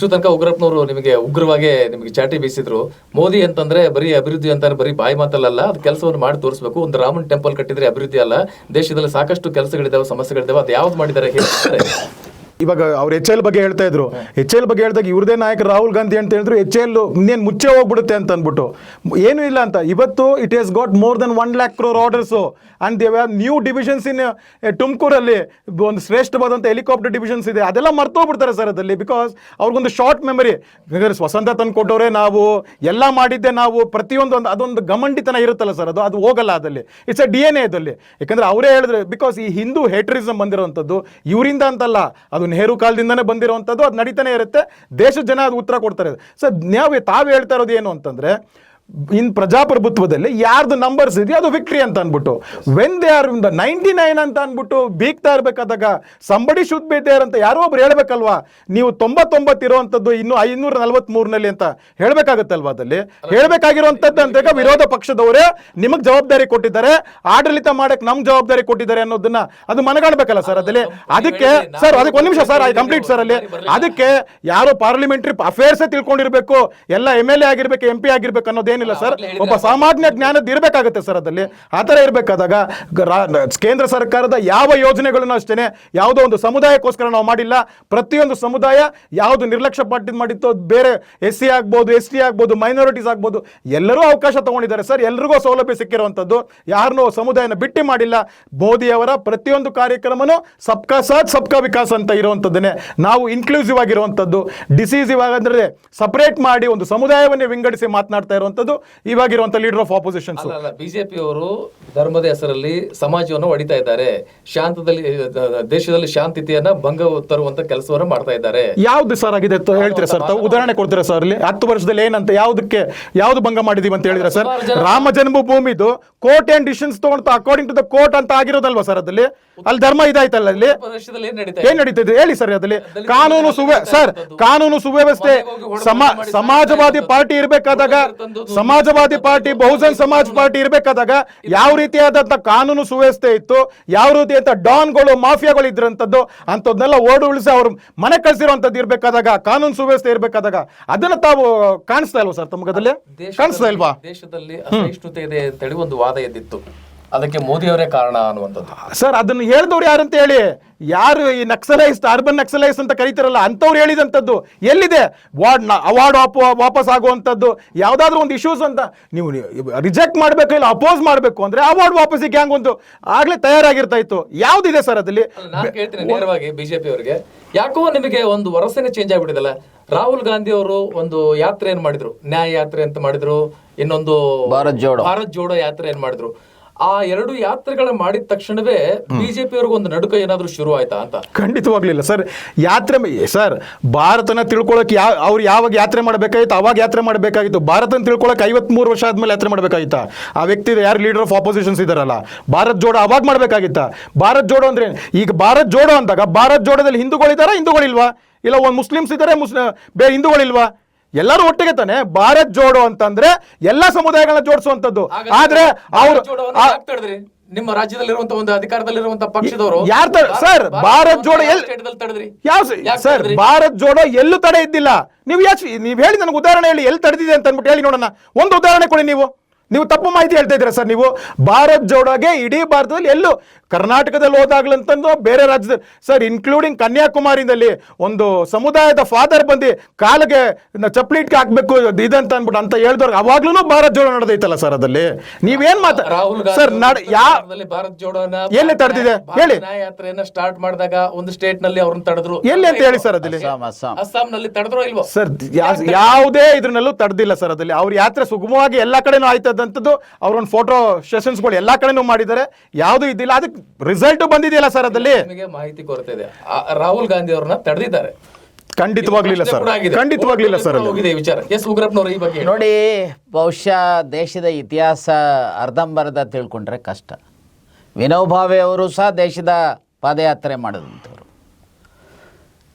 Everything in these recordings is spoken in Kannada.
ಇಷ್ಟು ತನಕ ಉಗ್ರಪ್ಪನವರು ನಿಮಗೆ ಉಗ್ರವಾಗಿ ನಿಮಗೆ ಚಾಟಿ ಬೀಸಿದ್ರು. ಮೋದಿ ಅಂತಂದ್ರೆ ಬರೀ ಅಭಿವೃದ್ಧಿ ಅಂತಾರೆ, ಬರೀ ಬಾಯಿ ಮಾತಲ್ಲ ಅದು ಕೆಲಸವನ್ನು ಮಾಡಿ ತೋರಿಸಬೇಕು. ಒಂದು ರಾಮನ್ ಟೆಂಪಲ್ ಕಟ್ಟಿದ್ರೆ ಅಭಿವೃದ್ಧಿ ಅಲ್ಲ. ದೇಶದಲ್ಲಿ ಸಾಕಷ್ಟು ಕೆಲಸಗಳಿದಾವೆ, ಸಮಸ್ಯೆಗಳಿದಾವೆ, ಅದು ಯಾವ್ದು ಮಾಡಿದ್ದಾರೆ ಹೇಳ್ತಾರೆ ಇವಾಗ ಅವ್ರು ಎಚ್ ಎಲ್ ಬಗ್ಗೆ ಹೇಳ್ತಾ ಇದ್ರು. ಎಚ್ ಎಲ್ ಬಗ್ಗೆ ಹೇಳಿದಾಗ ಇವ್ರದೇ ನಾಯಕ ರಾಹುಲ್ ಗಾಂಧಿ ಅಂತ ಹೇಳಿದ್ರು, ಎಚ್ ಎಲ್ ಇನ್ನೇನು ಮುಚ್ಚೆ ಹೋಗ್ಬಿಡುತ್ತೆ ಅಂತ ಅಂದ್ಬಿಟ್ಟು. ಏನು ಇಲ್ಲ ಅಂತ. ಇವತ್ತು it is got more than one lakh crore orders and they new divisions in ತುಮಕೂರಲ್ಲಿ ಒಂದು ಶ್ರೇಷ್ಠವಾದಂಥ ಹೆಲಿಕಾಪ್ಟರ್ ಡಿವಿಷನ್ಸ್ ಇದೆ. ಅದೆಲ್ಲ ಮರ್ತೋಗ್ಬಿಡ್ತಾರೆ ಸರ್ ಅದಲ್ಲಿ ಬಿಕಾಸ್ ಅವ್ರಿಗೊಂದು ಶಾರ್ಟ್ ಮೆಮರಿ ಸ್ವತಂತ್ರ ತಂದು ಕೊಟ್ಟವ್ರೆ ನಾವು, ಎಲ್ಲ ಮಾಡಿದ್ದೆ ನಾವು, ಪ್ರತಿಯೊಂದು ಒಂದು, ಅದೊಂದು ಗಮಂಡಿತನ ಇರುತ್ತಲ್ಲ ಸರ್ ಅದು ಅದು ಹೋಗಲ್ಲ ಅದಲ್ಲಿ ಇಟ್ಸ್ ಅ ಡಿ ಎನ್ ಎದಲ್ಲಿ ಯಾಕಂದ್ರೆ ಅವರೇ ಹೇಳಿದ್ರೆ ಬಿಕಾಸ್ ಈ ಹಿಂದೂ ಹೇಟ್ರಿಸಮ್ ಬಂದಿರುವಂಥದ್ದು ಇವರಿಂದ ಅಂತಲ್ಲ. ಅದು ನೆಹರು ಕಾಲದಿಂದನೇ ಬಂದಿರೋವಂಥದ್ದು ಅದು ನಡೀತಾನೆ ಇರುತ್ತೆ. ದೇಶದ ಜನ ಅದು ಉತ್ತರ ಕೊಡ್ತಾರೆ. ಸರ್, ನಾವು ತಾವು ಹೇಳ್ತಾ ಇರೋದು ಏನು ಅಂತಂದ್ರೆ ಇನ್ ಪ್ರಜಾಪ್ರಭುತ್ವದಲ್ಲಿ ಯಾರ್ದು ನಂಬರ್ಸ್ ಇದೆಯೋ ಅದು ವಿಕ್ಟ್ರಿ ಅಂತ ಅಂದ್ಬಿಟ್ಟು. When they are ninety nine ಅಂತ ಅಂದ್ಬಿಟ್ಟು ಬೀಗ್ತಾ ಇರ್ಬೇಕಾದಾಗ ಸಂಬಡಿ ಶುದ್ಧ ಬೇದೇರ್ ಅಂತ ಯಾರೋ ಒಬ್ರು ಹೇಳ್ಬೇಕಲ್ವಾ? ನೀವು ತೊಂಬತ್ತೊಂಬತ್ತು ಇರುವಂಥದ್ದು ಇನ್ನು ಐನೂರ ನಲವತ್ಮೂರನಲ್ಲಿ ಅಂತ ಹೇಳ್ಬೇಕಾಗತ್ತಲ್ವಾ ಅದಲ್ಲಿ ಹೇಳ್ಬೇಕಾಗಿರುವಂಥದ್ದು ಅಂತ ವಿರೋಧ ಪಕ್ಷದವರೇ ನಿಮಗೆ ಜವಾಬ್ದಾರಿ ಕೊಟ್ಟಿದ್ದಾರೆ. ಆಡಳಿತ ಮಾಡಕ್ ನಮ್ ಜವಾಬ್ದಾರಿ ಕೊಟ್ಟಿದ್ದಾರೆ ಅನ್ನೋದನ್ನ ಅದು ಮನಗಾಣಬೇಕಲ್ಲ ಸರ್ ಅದಲ್ಲಿ ಅದಕ್ಕೆ ಸರ್ ಅದಕ್ಕೆ ಒಂದ್ ನಿಮಿಷ ಸರ್ ಕಂಪ್ಲೀಟ್ ಸರ್ ಅಲ್ಲಿ. ಅದಕ್ಕೆ ಯಾರೋ ಪಾರ್ಲಿಮೆಂಟರಿ ಅಫೇರ್ಸ್ ತಿಳ್ಕೊಂಡಿರ್ಬೇಕು ಎಲ್ಲ ಎಂ ಎಲ್ ಎ ಆಗಿರ್ಬೇಕು ಎಂ ಪಿ ಆಗಿರ್ಬೇಕು ಅನ್ನೋದೇನಿಲ್ಲ ಸರ್ ಒಬ್ಬ ಸಾಮಾನ್ಯ ಜ್ಞಾನದ ಇರಬೇಕಾಗುತ್ತೆ ಸರ್ ಅದಲ್ಲಿ ಆ ಥರ ಇರಬೇಕಾದಾಗ ಕೇಂದ್ರ ಸರ್ಕಾರದ ಯಾವ ಯೋಜನೆಗಳನ್ನು ಅಷ್ಟೇನೆ ಯಾವುದೋ ಒಂದು ಸಮುದಾಯಕ್ಕೋಸ್ಕರ ನಾವು ಮಾಡಿಲ್ಲ. ಪ್ರತಿಯೊಂದು ಸಮುದಾಯ ಯಾವುದು ನಿರ್ಲಕ್ಷ್ಯ ಪಟ್ಟಿದ್ ಮಾಡಿತ್ತು ಬೇರೆ ಎಸ್ ಸಿ ಆಗ್ಬೋದು ಎಸ್ ಟಿ ಆಗ್ಬೋದು ಮೈನಾರಿಟೀಸ್ ಆಗ್ಬೋದು ಎಲ್ಲರೂ ಅವಕಾಶ ತಗೊಂಡಿದ್ದಾರೆ ಸರ್. ಎಲ್ರಿಗೂ ಸೌಲಭ್ಯ ಸಿಕ್ಕಿರುವಂಥದ್ದು. ಯಾರನ್ನೂ ಸಮುದಾಯನ ಬಿಟ್ಟಿ ಮಾಡಿಲ್ಲ. ಮೋದಿಯವರ ಪ್ರತಿಯೊಂದು ಕಾರ್ಯಕ್ರಮನೂ ಸಬ್ಕಾ ಸಾಥ್ ಸಬ್ಕಾ ವಿಕಾಸ್ ಅಂತ ಇರುವಂಥದ್ದನ್ನೇ ನಾವು ಇನ್ಕ್ಲೂಸಿವ್ ಆಗಿರುವಂಥದ್ದು. ಡಿಸೀಸಿವ್ ಆಗಂದ್ರೆ ಸಪರೇಟ್ ಮಾಡಿ ಒಂದು ಸಮುದಾಯವನ್ನೇ ವಿಂಗಡಿಸಿ ಮಾತನಾಡ್ತಾ ಇರುವಂಥದ್ದು. ಇವಾಗಿರುವಂಥ ಲೀಡರ್ ಆಫ್ ಆಪೋಸಿಷನ್ ಬಿಜೆಪಿ ಅವರು ಧರ್ಮದ ಹೆಸರಲ್ಲಿ ಸಮಾಜವನ್ನು ಹೊಡಿತಾ ಇದ್ದಾರೆ. ಶಾಂತದಲ್ಲಿ ದೇಶದಲ್ಲಿ ಶಾಂತಿಯನ್ನ ಭಂಗ ತರುವಂತ ಕೆಲಸವನ್ನು ಮಾಡ್ತಾ ಇದ್ದಾರೆ. ಯಾವ್ದು ಸರ್ ಆಗಿದೆ ಅಂತ ಹೇಳ್ತೀರಾ ಸರ್? ತಾವು ಉದಾಹರಣೆ ಕೊಡ್ತೀರಾ ಸರ್ ಅಲ್ಲಿ? ಹತ್ತು ವರ್ಷದಲ್ಲಿ ಏನಂತ ಯಾವ್ದಕ್ಕೆ ಯಾವ್ದು ಭಂಗ ಮಾಡಿದೀವಿ ಅಂತ ಹೇಳಿದ್ರೆ ಸರ್? ರಾಮ ಜನ್ಮ ರಾಮ ಜನ್ಮಭೂಮಿದು ಕೋರ್ಟ್ ಅಂಡ್ ಡಿಸಿಷನ್ಸ್ ತಗೊಂಡು ಅಕಾರ್ಡಿಂಗ್ ಟು ದ ಕೋರ್ಟ್ ಅಂತ ಆಗಿರೋದಲ್ವಾ ಸರ್ ಅದಲ್ಲಿ ಅಲ್ಲಿ ಧರ್ಮ ಇದಾಯ್ತಲ್ಲ ಅಲ್ಲಿ? ಏನ್ ನಡೀತಾ ಇದೆ? ಹೇಳಿ ಸರ್ ಅದಲ್ಲಿ ಕಾನೂನು ಸುವ್ಯ ಸರ್ ಕಾನೂನು ಸುವ್ಯವಸ್ಥೆ ಸಮ ಸಮಾಜವಾದಿ ಪಾರ್ಟಿ ಇರ್ಬೇಕಾದಾಗ ಸಮಾಜವಾದಿ ಪಾರ್ಟಿ ಬಹುಜನ್ ಸಮಾಜ್ ಪಾರ್ಟಿ ಇರಬೇಕಾದಾಗ ಯಾವ ರೀತಿಯಾದಂತ ಕಾನೂನು ಸುವ್ಯವಸ್ಥೆ ಇತ್ತು ಯಾವ ರೀತಿಯಂತ ಡಾನ್ಗಳು ಮಾಫಿಯಾಗಳು ಇದ್ರಂಥದ್ದು ಅಂತದನ್ನೆಲ್ಲ ಓಡು ಉಳಿಸಿ ಅವ್ರು ಮನೆ ಕಳಿಸಿರುವಂತದ್ದು ಇರಬೇಕಾದಾಗ ಕಾನೂನು ಸುವ್ಯವಸ್ಥೆ ಇರಬೇಕಾದಾಗ ಅದನ್ನ ತಾವು ಕಾಣಿಸ್ತಾ ಇಲ್ವಾ ಸರ್ ತಮಗದಲ್ಲಿ ಕಾಣಿಸ್ತಾ ಇಲ್ವಾ? ದೇಶದಲ್ಲಿ ಅಸಹಿಷ್ಣುತೆ ಇದೆ ಅಂತೇಳಿ ಒಂದು ವಾದ ಎದ್ದಿತ್ತು. ಅದಕ್ಕೆ ಮೋದಿ ಅವರೇ ಕಾರಣ ಅನ್ನುವಂಥದ್ದು. ಸರ್ ಅದನ್ನು ಹೇಳಿದವ್ರು ಅಂತ ಹೇಳಿ? ಯಾರು ಈ ನಕ್ಸಲೈಸ್ ಅರ್ಬನ್ ನಕ್ಸಲೈಸ್ ಅಂತ ಕರೀತಾರಲ್ಲ ಅಂಥವ್ರು ಹೇಳಿದಂಥದ್ದು ಎಲ್ಲಿದೆ? ವಾರ್ಡ್ ಅವಾರ್ಡ್ ವಾಪಸ್ ಆಗುವಂಥದ್ದು ಯಾವ್ದಾದ್ರು ಒಂದು ಇಶ್ಯೂಸ್ ಅಂತ ನೀವು ರಿಜೆಕ್ಟ್ ಮಾಡಬೇಕು ಇಲ್ಲ ಅಪೋಸ್ ಮಾಡಬೇಕು ಅಂದ್ರೆ ಅವಾರ್ಡ್ ವಾಪಸ್ಸಿಗೆ ಹ್ಯಾಂಗ್ ಒಂದು ಆಗ್ಲೇ ತಯಾರಾಗಿರ್ತಾ ಇತ್ತು? ಯಾವ್ದಿದೆ ಸರ್ ಅದಲ್ಲಿ ನಾನು ಹೇಳ್ತೀನಿ ನೇರವಾಗಿ ಬಿಜೆಪಿ ಅವರಿಗೆ. ಯಾಕೋ ನಿಮಗೆ ಒಂದು ವರಸೆನೆ ಚೇಂಜ್ ಆಗ್ಬಿಟ್ಟಿದಲ್ಲ? ರಾಹುಲ್ ಗಾಂಧಿ ಅವರು ಒಂದು ಯಾತ್ರೆ ಏನ್ ಮಾಡಿದ್ರು? ನ್ಯಾಯ ಯಾತ್ರೆ ಅಂತ ಮಾಡಿದ್ರು ಇನ್ನೊಂದು ಭಾರತ್ ಜೋಡೋ. ಭಾರತ್ ಜೋಡೋ ಯಾತ್ರೆ ಏನ್ ಮಾಡಿದ್ರು? ಆ ಎರಡು ಯಾತ್ರೆಗಳ ಮಾಡಿದ ತಕ್ಷಣವೇ ಬಿಜೆಪಿ ಅವ್ರಿಗೆ ಒಂದು ನಡುಕ ಏನಾದ್ರೂ ಶುರು ಆಯ್ತಾ ಅಂತ? ಖಂಡಿತವಾಗ್ಲಿಲ್ಲ. ಸರ್ ಯಾತ್ರೆ ಸರ್ ಭಾರತನ ತಿಳ್ಕೊಳಕ್ ಯಾವ ಅವ್ರು ಯಾವಾಗ ಯಾತ್ರೆ ಮಾಡಬೇಕಾಗಿತ್ತು ಅವಾಗ ಯಾತ್ರೆ ಮಾಡಬೇಕಾಗಿತ್ತು. ಭಾರತನ ತಿಳ್ಕೊಳಕ್ಕೆ ಐವತ್ಮೂರು ವರ್ಷ ಆದ್ಮೇಲೆ ಯಾತ್ರೆ ಮಾಡಬೇಕಾಗಿತ್ತ? ಆ ವ್ಯಕ್ತಿ ಯಾರು ಲೀಡರ್ ಆಫ್ ಆಪೋಸಿಷನ್ಸ್ ಇದಾರಲ್ಲ ಭಾರತ್ ಜೋಡೋ ಅವಾಗ ಮಾಡಬೇಕಾಗಿತ್ತ? ಭಾರತ್ ಜೋಡೋ ಅಂದ್ರೆ ಈಗ ಭಾರತ್ ಜೋಡೋ ಅಂದಾಗ ಭಾರತ್ ಜೋಡೋದಲ್ಲಿ ಹಿಂದೂಗಳಿದಾರ ಹಿಂದೂಗಳಿಲ್ವಾ? ಇಲ್ಲ ಒಂದು ಮುಸ್ಲಿಮ್ಸ್ ಇದ್ದಾರೆ ಮುಸ್ಲಿಂ ಬೇರೆ ಹಿಂದೂಗಳಿಲ್ವಾ? ಎಲ್ಲರೂ ಒಟ್ಟಿಗೆ ತಾನೆ ಭಾರತ್ ಜೋಡೋ ಅಂತಂದ್ರೆ ಎಲ್ಲ ಸಮುದಾಯಗಳನ್ನ ಜೋಡಿಸುವಂತದ್ದು ಆದ್ರೆ ಅವರು ನಿಮ್ಮ ರಾಜ್ಯದಲ್ಲಿರುವಂತ ಒಂದು ಅಧಿಕಾರದಲ್ಲಿರುವಂತ ಪಕ್ಷದವರು ಯಾರು ಸರ್, ಭಾರತ್ ಜೋಡೋ ಎಲ್ಲಿ ಯಾವ ಸರ್? ಭಾರತ್ ಜೋಡೋ ಎಲ್ಲೂ ತಡೆ ಇದ್ದಿಲ್ಲ. ನೀವು ಯಾಕೆ ನೀವು ಹೇಳಿ ನನಗೆ ಉದಾಹರಣೆ ಹೇಳಿ ಎಲ್ಲಿ ತಡೆದಿದೆ ಅಂತ ಅಂದ್ಬಿಟ್ಟು ಹೇಳಿ ನೋಡೋಣ. ಒಂದು ಉದಾಹರಣೆ ಕೊಡಿ ನೀವು. ನೀವು ತಪ್ಪು ಮಾಹಿತಿ ಹೇಳ್ತಾ ಇದ್ದೀರಾ ಸರ್ ನೀವು? ಭಾರತ್ ಜೋಡೋಗೆ ಇಡೀ ಭಾರತದಲ್ಲಿ ಎಲ್ಲೂ ಕರ್ನಾಟಕದಲ್ಲಿ ಹೋದಾಗ್ಲಂತಂದು ಬೇರೆ ರಾಜ್ಯದ ಸರ್ ಇನ್ಕ್ಲೂಡಿಂಗ್ ಕನ್ಯಾಕುಮಾರಿನಲ್ಲಿ ಒಂದು ಸಮುದಾಯದ ಫಾದರ್ ಬಂದು ಕಾಲಿಗೆ ಚಪ್ಲಿಟ್ಗೆ ಚಪ್ಪಲಿ ಇಟ್ಕೆ ಹಾಕ್ಬೇಕು ಇದಂತ ಅಂದ್ಬಿಟ್ಟು ಅಂತ ಹೇಳಿದವ್ರಿಗೆ ಅವಾಗ್ಲೂ ಭಾರತ್ ಜೋಡೋ ನಡೆದೈತಲ್ಲ ಸರ್ ಅದಲ್ಲಿ ನೀವೇನ್ ಮಾತಾ ರಾಹುಲ್ ಸರ್ ಭಾರತ್ ಜೋಡೋನ ಎಲ್ಲಿ ತಡೆದಿದೆ? ಹೇಳಿ. ಯಾತ್ರೆಯನ್ನ ಸ್ಟಾರ್ಟ್ ಮಾಡಿದಾಗ ಒಂದು ಸ್ಟೇಟ್ನಲ್ಲಿ ಅವ್ರನ್ನ ತಡೆದ್ರು. ಎಲ್ಲಿ ಅಂತ ಹೇಳಿ ಸರ್ ಅದಲ್ಲಿ ಅಸ್ಸಾಂನಲ್ಲಿ ತಡೆದ್ರು ಇಲ್ವೋ? ಸರ್ ಯಾವುದೇ ಇದ್ರಲ್ಲೂ ತಡೆದಿಲ್ಲ ಸರ್ ಅದಲ್ಲಿ ಅವ್ರ ಯಾತ್ರೆ ಸುಗಮವಾಗಿ ಎಲ್ಲಾ ಕಡೆನೂ ಆಯ್ತದಂತದ್ದು ಅವ್ರೊಂದು ಫೋಟೋ ಸೆಷನ್ಸ್ಗಳು ಎಲ್ಲಾ ಕಡೆನೂ ಮಾಡಿದ್ದಾರೆ. ಯಾವುದು ಇದಿಲ್ಲ ಅದಕ್ಕೆ ರಿಸಲ್ಟ್ ಬಂದಿದೆಯಲ್ಲ ಸರ್ ಅದಲ್ಲಿ ನಿಮಗೆ ಮಾಹಿತಿ ಕೊರತೆ ಇದೆ. ಆ, ರಾಹುಲ್ ಗಾಂಧಿ ಅವ್ರನ್ನ ತಡೆದಿದ್ದಾರೆ. ಖಂಡಿತವಾಗ್ಲಿಲ್ಲ ಸರ್ ಕೂಡ ಆಗಿದೆ. ಖಂಡಿತವಾಗ್ಲಿಲ್ಲ ಸರ್ ಅಲ್ಲಿ ಹೋಗಿದೆ ಈ ವಿಚಾರ. ಎಸ್ ಉಗ್ರಪ್ಪನವರು ಈ ಬಗ್ಗೆ ಹೇಳಿ. ನೋಡಿ ಬಹುಶಃ ದೇಶದ ಇತಿಹಾಸ ಅರ್ಧಂಬರ್ಧ ತಿಳ್ಕೊಂಡ್ರೆ ಕಷ್ಟ. ವಿನೋಬ್ ಭಾವೆ ಅವರು ಸಹ ದೇಶದ ಪಾದಯಾತ್ರೆ ಮಾಡಿದಂಥವ್ರು.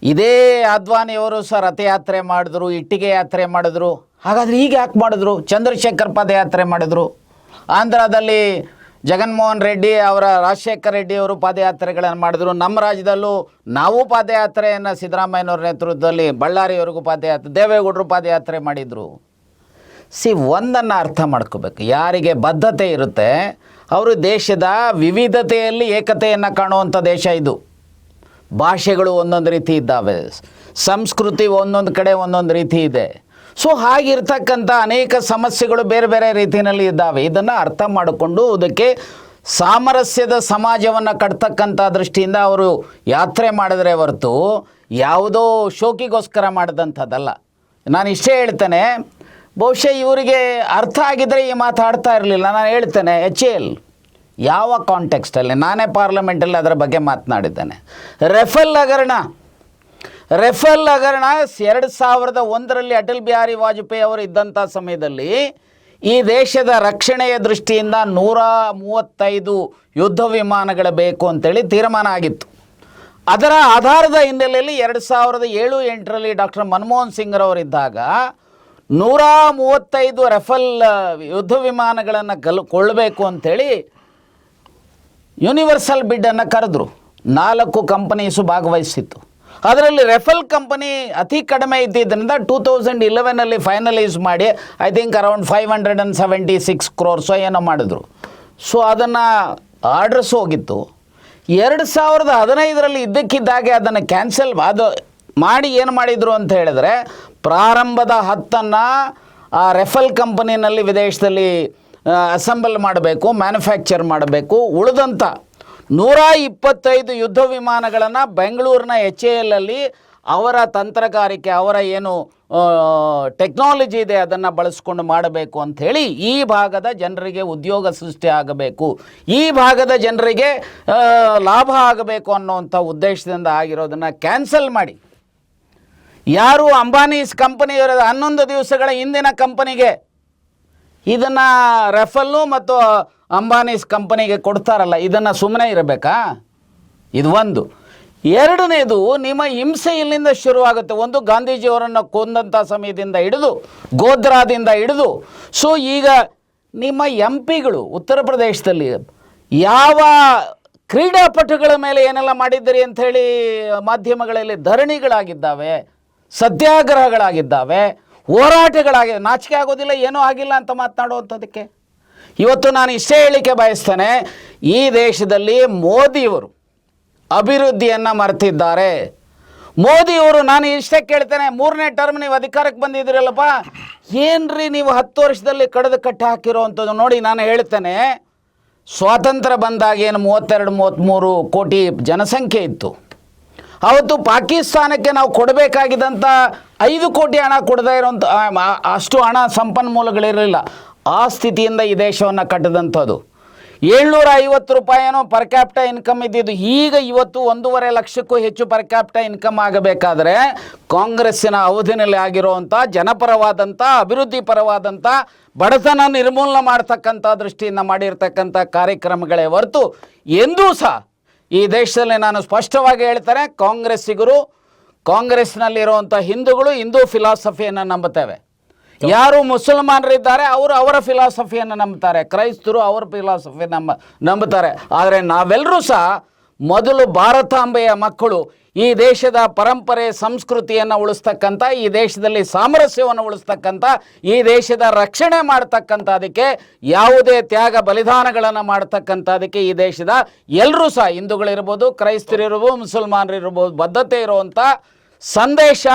ಇದೇ ಅದ್ವಾನಿಯವರು ಸಹ ರಥಯಾತ್ರೆ ಮಾಡಿದ್ರು ಇಟ್ಟಿಗೆ ಯಾತ್ರೆ ಮಾಡಿದ್ರು. ಹಾಗಾದ್ರೆ ಈಗ ಯಾಕೆ ಮಾಡಿದ್ರು? ಚಂದ್ರಶೇಖರ್ ಪಾದಯಾತ್ರೆ ಮಾಡಿದ್ರು. ಆಂಧ್ರದಲ್ಲಿ ಜಗನ್ಮೋಹನ್ ರೆಡ್ಡಿ ಅವರ ರಾಜಶೇಖರ ರೆಡ್ಡಿ ಅವರು ಪಾದಯಾತ್ರೆಗಳನ್ನು ಮಾಡಿದ್ರು. ನಮ್ಮ ರಾಜ್ಯದಲ್ಲೂ ನಾವು ಪಾದಯಾತ್ರೆಯನ್ನು ಸಿದ್ದರಾಮಯ್ಯನವ್ರ ನೇತೃತ್ವದಲ್ಲಿ ಬಳ್ಳಾರಿಯವರೆಗೂ ಪಾದಯಾತ್ರೆ, ದೇವೇಗೌಡರು ಪಾದಯಾತ್ರೆ ಮಾಡಿದರು. ಸಿ, ಒಂದನ್ನು ಅರ್ಥ ಮಾಡ್ಕೋಬೇಕು. ಯಾರಿಗೆ ಬದ್ಧತೆ ಇರುತ್ತೆ, ಅವರು ದೇಶದ ವಿವಿಧತೆಯಲ್ಲಿ ಏಕತೆಯನ್ನು ಕಾಣುವಂಥ ದೇಶ ಇದು. ಭಾಷೆಗಳು ಒಂದೊಂದು ರೀತಿ ಇದ್ದಾವೆ. ಸಂಸ್ಕೃತಿ ಒಂದೊಂದು ಕಡೆ ಒಂದೊಂದು ರೀತಿ ಇದೆ. ಸೊ ಹಾಗಿರ್ತಕ್ಕಂಥ ಅನೇಕ ಸಮಸ್ಯೆಗಳು ಬೇರೆ ಬೇರೆ ರೀತಿಯಲ್ಲಿ ಇದ್ದಾವೆ. ಇದನ್ನು ಅರ್ಥ ಮಾಡಿಕೊಂಡು ಅದಕ್ಕೆ ಸಾಮರಸ್ಯದ ಸಮಾಜವನ್ನು ಕಟ್ತಕ್ಕಂಥ ದೃಷ್ಟಿಯಿಂದ ಅವರು ಯಾತ್ರೆ ಮಾಡಿದ್ರೆ ಹೊರತು ಯಾವುದೋ ಶೋಕಿಗೋಸ್ಕರ ಮಾಡಿದಂಥದ್ದಲ್ಲ. ನಾನು ಇಷ್ಟೇ ಹೇಳ್ತೇನೆ, ಬಹುಶಃ ಇವರಿಗೆ ಅರ್ಥ ಆಗಿದ್ದರೆ ಈ ಮಾತಾಡ್ತಾ ಇರಲಿಲ್ಲ. ನಾನು ಹೇಳ್ತೇನೆ, ಎಚ್ ಎಲ್ ಯಾವ ಕಾಂಟೆಕ್ಸ್ಟಲ್ಲಿ ನಾನೇ ಪಾರ್ಲಿಮೆಂಟಲ್ಲಿ ಅದರ ಬಗ್ಗೆ ಮಾತನಾಡಿದ್ದೇನೆ. ರೆಫೆಲ್ ಹಗರಣ ರೆಫೆಲ್ ಹಗರಣ ಎರಡು ಸಾವಿರದ ಒಂದರಲ್ಲಿ ಅಟಲ್ ಬಿಹಾರಿ ವಾಜಪೇಯಿ ಅವರು ಇದ್ದಂಥ ಸಮಯದಲ್ಲಿ ಈ ದೇಶದ ರಕ್ಷಣೆಯ ದೃಷ್ಟಿಯಿಂದ ನೂರ ಮೂವತ್ತೈದು ಯುದ್ಧ ವಿಮಾನಗಳು ಬೇಕು ಅಂತೇಳಿ ತೀರ್ಮಾನ ಆಗಿತ್ತು. ಅದರ ಆಧಾರದ ಹಿನ್ನೆಲೆಯಲ್ಲಿ ಎರಡು ಸಾವಿರದ ಏಳು ಎಂಟರಲ್ಲಿ ಡಾಕ್ಟರ್ ಮನಮೋಹನ್ ಸಿಂಗ್ರವರಿದ್ದಾಗ ನೂರ ಮೂವತ್ತೈದು ರೆಫಲ್ ಯುದ್ಧ ವಿಮಾನಗಳನ್ನು ಕಲ್ ಕೊಳ್ಳಬೇಕು ಅಂಥೇಳಿ ಯೂನಿವರ್ಸಲ್ ಬಿಡ್ಡನ್ನು ಕರೆದ್ರು. ನಾಲ್ಕು ಕಂಪನೀಸು ಭಾಗವಹಿಸಿತ್ತು. ಅದರಲ್ಲಿ ರೆಫಲ್ ಕಂಪನಿ ಅತಿ ಕಡಿಮೆ ಇದ್ದಿದ್ದರಿಂದ ಟೂ ತೌಸಂಡ್ ಇಲೆವೆನಲ್ಲಿ ಫೈನಲೈಸ್ ಮಾಡಿ I think around five hundred and seventy six ಕ್ರೋರ್ಸೋ ಏನೋ ಮಾಡಿದ್ರು. ಸೊ ಅದನ್ನು ಆರ್ಡರ್ಸ್ ಹೋಗಿತ್ತು. ಎರಡು ಸಾವಿರದ ಹದಿನೈದರಲ್ಲಿ ಇದ್ದಕ್ಕಿದ್ದಾಗೆ ಅದನ್ನು ಕ್ಯಾನ್ಸಲ್ ಅದು ಮಾಡಿ ಏನು ಮಾಡಿದರು ಅಂತ ಹೇಳಿದ್ರೆ, ಪ್ರಾರಂಭದ ಹತ್ತನ್ನು ಆ ರೆಫಲ್ ಕಂಪನಿನಲ್ಲಿ ವಿದೇಶದಲ್ಲಿ ಅಸೆಂಬಲ್ ಮಾಡಬೇಕು ಮ್ಯಾನುಫ್ಯಾಕ್ಚರ್ ಮಾಡಬೇಕು ಉಳಿದಂಥ ನೂರ ಇಪ್ಪತ್ತೈದು ಯುದ್ಧ ವಿಮಾನಗಳನ್ನು ಬೆಂಗಳೂರಿನ ಎಚ್ ಎ ಎಲ್ಲಲ್ಲಿ ಅವರ ತಂತ್ರಗಾರಿಕೆ, ಅವರ ಏನು ಟೆಕ್ನಾಲಜಿ ಇದೆ, ಅದನ್ನು ಬಳಸ್ಕೊಂಡು ಮಾಡಬೇಕು ಅಂಥೇಳಿ ಈ ಭಾಗದ ಜನರಿಗೆ ಉದ್ಯೋಗ ಸೃಷ್ಟಿ ಆಗಬೇಕು. ಈ ಭಾಗದ ಜನರಿಗೆ ಲಾಭ ಆಗಬೇಕು ಅನ್ನೋವಂಥ ಉದ್ದೇಶದಿಂದ ಆಗಿರೋದನ್ನು ಕ್ಯಾನ್ಸಲ್ ಮಾಡಿ. ಯಾರು ಅಂಬಾನೀಸ್ ಕಂಪನಿ ಇರೋದು ಹನ್ನೊಂದು ದಿವಸಗಳ ಹಿಂದಿನ ಕಂಪನಿಗೆ ಇದನ್ನು ರೆಫಲ್ಲು ಮತ್ತು ಅಂಬಾನೀಸ್ ಕಂಪನಿಗೆ ಕೊಡ್ತಾರಲ್ಲ, ಇದನ್ನು ಸುಮ್ಮನೆ ಇರಬೇಕಾ? ಇದು ಒಂದು. ಎರಡನೇದು, ನಿಮ್ಮ ಹಿಂಸೆ ಇಲ್ಲಿಂದ ಶುರುವಾಗುತ್ತೆ. ಒಂದು, ಗಾಂಧೀಜಿಯವರನ್ನು ಕೊಂದಂಥ ಸಮಯದಿಂದ ಹಿಡಿದು ಗೋದ್ರಾದಿಂದ ಹಿಡಿದು. ಸೊ ಈಗ ನಿಮ್ಮ ಎಂ ಪಿಗಳು ಉತ್ತರ ಪ್ರದೇಶದಲ್ಲಿ ಯಾವ ಕ್ರೀಡಾಪಟುಗಳ ಮೇಲೆ ಏನೆಲ್ಲ ಮಾಡಿದ್ದೀರಿ ಅಂಥೇಳಿ ಮಾಧ್ಯಮಗಳಲ್ಲಿ ಧರಣಿಗಳಾಗಿದ್ದಾವೆ, ಸತ್ಯಾಗ್ರಹಗಳಾಗಿದ್ದಾವೆ ಹೋರಾಟಗಳಾಗಿದೆ ನಾಚಿಕೆ ಆಗೋದಿಲ್ಲ, ಏನೂ ಆಗಿಲ್ಲ ಅಂತ ಮಾತನಾಡುವಂಥದ್ದಕ್ಕೆ. ಇವತ್ತು ನಾನು ಇಷ್ಟೇ ಹೇಳಿಕೆ ಬಯಸ್ತೇನೆ, ಈ ದೇಶದಲ್ಲಿ ಮೋದಿಯವರು ಅಭಿವೃದ್ಧಿಯನ್ನು ಮರೆತಿದ್ದಾರೆ. ಮೋದಿಯವರು, ನಾನು ಇಷ್ಟೇ ಕೇಳ್ತೇನೆ, ಮೂರನೇ ಟರ್ಮ್ ನೀವು ಅಧಿಕಾರಕ್ಕೆ ಬಂದಿದ್ದೀರಲ್ಲಪ್ಪ, ಏನ್ರಿ ನೀವು ಹತ್ತು ವರ್ಷದಲ್ಲಿ ಕಡಿದು ಕಟ್ಟಿ ಹಾಕಿರೋವಂಥದ್ದು ನೋಡಿ ನಾನು ಹೇಳ್ತೇನೆ, ಸ್ವಾತಂತ್ರ್ಯ ಬಂದಾಗ ಏನು ಮೂವತ್ತೆರಡು, ಮೂವತ್ತ್ಮೂರು ಕೋಟಿ ಜನಸಂಖ್ಯೆ ಇತ್ತು. ಅವತ್ತು ಪಾಕಿಸ್ತಾನಕ್ಕೆ ನಾವು ಕೊಡಬೇಕಾಗಿದ್ದಂಥ ಐದು ಕೋಟಿ ಹಣ ಕೊಡದೇ ಇರೋಂಥ ಅಷ್ಟು ಹಣ ಸಂಪನ್ಮೂಲಗಳಿರಲಿಲ್ಲ. ಆ ಸ್ಥಿತಿಯಿಂದ ಈ ದೇಶವನ್ನು ಕಟ್ಟಿದಂಥದ್ದು. ಏಳ್ನೂರ ಐವತ್ತು ರೂಪಾಯಿನೋ ಪರ್ ಕ್ಯಾಪಿಟ ಇನ್ಕಮ್ ಇದ್ದಿದ್ದು, ಈಗ ಇವತ್ತು ಒಂದೂವರೆ ಲಕ್ಷಕ್ಕೂ ಹೆಚ್ಚು ಪರ್ ಕ್ಯಾಪಿಟ ಇನ್ಕಮ್ ಆಗಬೇಕಾದ್ರೆ ಕಾಂಗ್ರೆಸ್ಸಿನ ಅವಧಿನಲ್ಲಿ ಆಗಿರುವಂಥ ಜನಪರವಾದಂಥ, ಅಭಿವೃದ್ಧಿ ಪರವಾದಂಥ, ಬಡತನ ನಿರ್ಮೂಲನೆ ಮಾಡ್ತಕ್ಕಂಥ ದೃಷ್ಟಿಯಿಂದ ಮಾಡಿರ್ತಕ್ಕಂಥ ಕಾರ್ಯಕ್ರಮಗಳೇ ಹೊರತು ಎಂದೂ ಸಹ ಈ ದೇಶದಲ್ಲಿ ನಾನು ಸ್ಪಷ್ಟವಾಗಿ ಹೇಳ್ತಾರೆ ಕಾಂಗ್ರೆಸ್ಸಿಗರು ಕಾಂಗ್ರೆಸ್ನಲ್ಲಿರುವಂಥ ಹಿಂದೂಗಳು ಹಿಂದೂ ಫಿಲಾಸಫಿಯನ್ನು ನಂಬುತ್ತೇವೆ. ಯಾರು ಮುಸಲ್ಮಾನರಿದ್ದಾರೆ ಅವರು ಅವರ ಫಿಲಾಸಫಿಯನ್ನು ನಂಬುತ್ತಾರೆ. ಕ್ರೈಸ್ತರು ಅವರ ಫಿಲಾಸಫಿ ನಂಬ ನಂಬುತ್ತಾರೆ. ಆದರೆ ನಾವೆಲ್ಲರೂ ಸಹ ಮೊದಲು ಭಾರತಾಂಬೆಯ ಮಕ್ಕಳು ಈ ದೇಶದ ಪರಂಪರೆ, ಸಂಸ್ಕೃತಿಯನ್ನು ಉಳಿಸ್ತಕ್ಕಂಥ, ಈ ದೇಶದಲ್ಲಿ ಸಾಮರಸ್ಯವನ್ನು ಉಳಿಸ್ತಕ್ಕಂಥ, ಈ ದೇಶದ ರಕ್ಷಣೆ ಮಾಡ್ತಕ್ಕಂಥದಕ್ಕೆ ಯಾವುದೇ ತ್ಯಾಗ ಬಲಿದಾನಗಳನ್ನು ಮಾಡ್ತಕ್ಕಂಥದಕ್ಕೆ ಈ ದೇಶದ ಎಲ್ಲರೂ ಸಹ ಹಿಂದೂಗಳಿರ್ಬೋದು, ಕ್ರೈಸ್ತರಿರ್ಬೋದು, ಮುಸಲ್ಮಾನರಿರ್ಬೋದು ಬದ್ಧತೆ ಇರುವಂಥ ಸಂದೇಶ,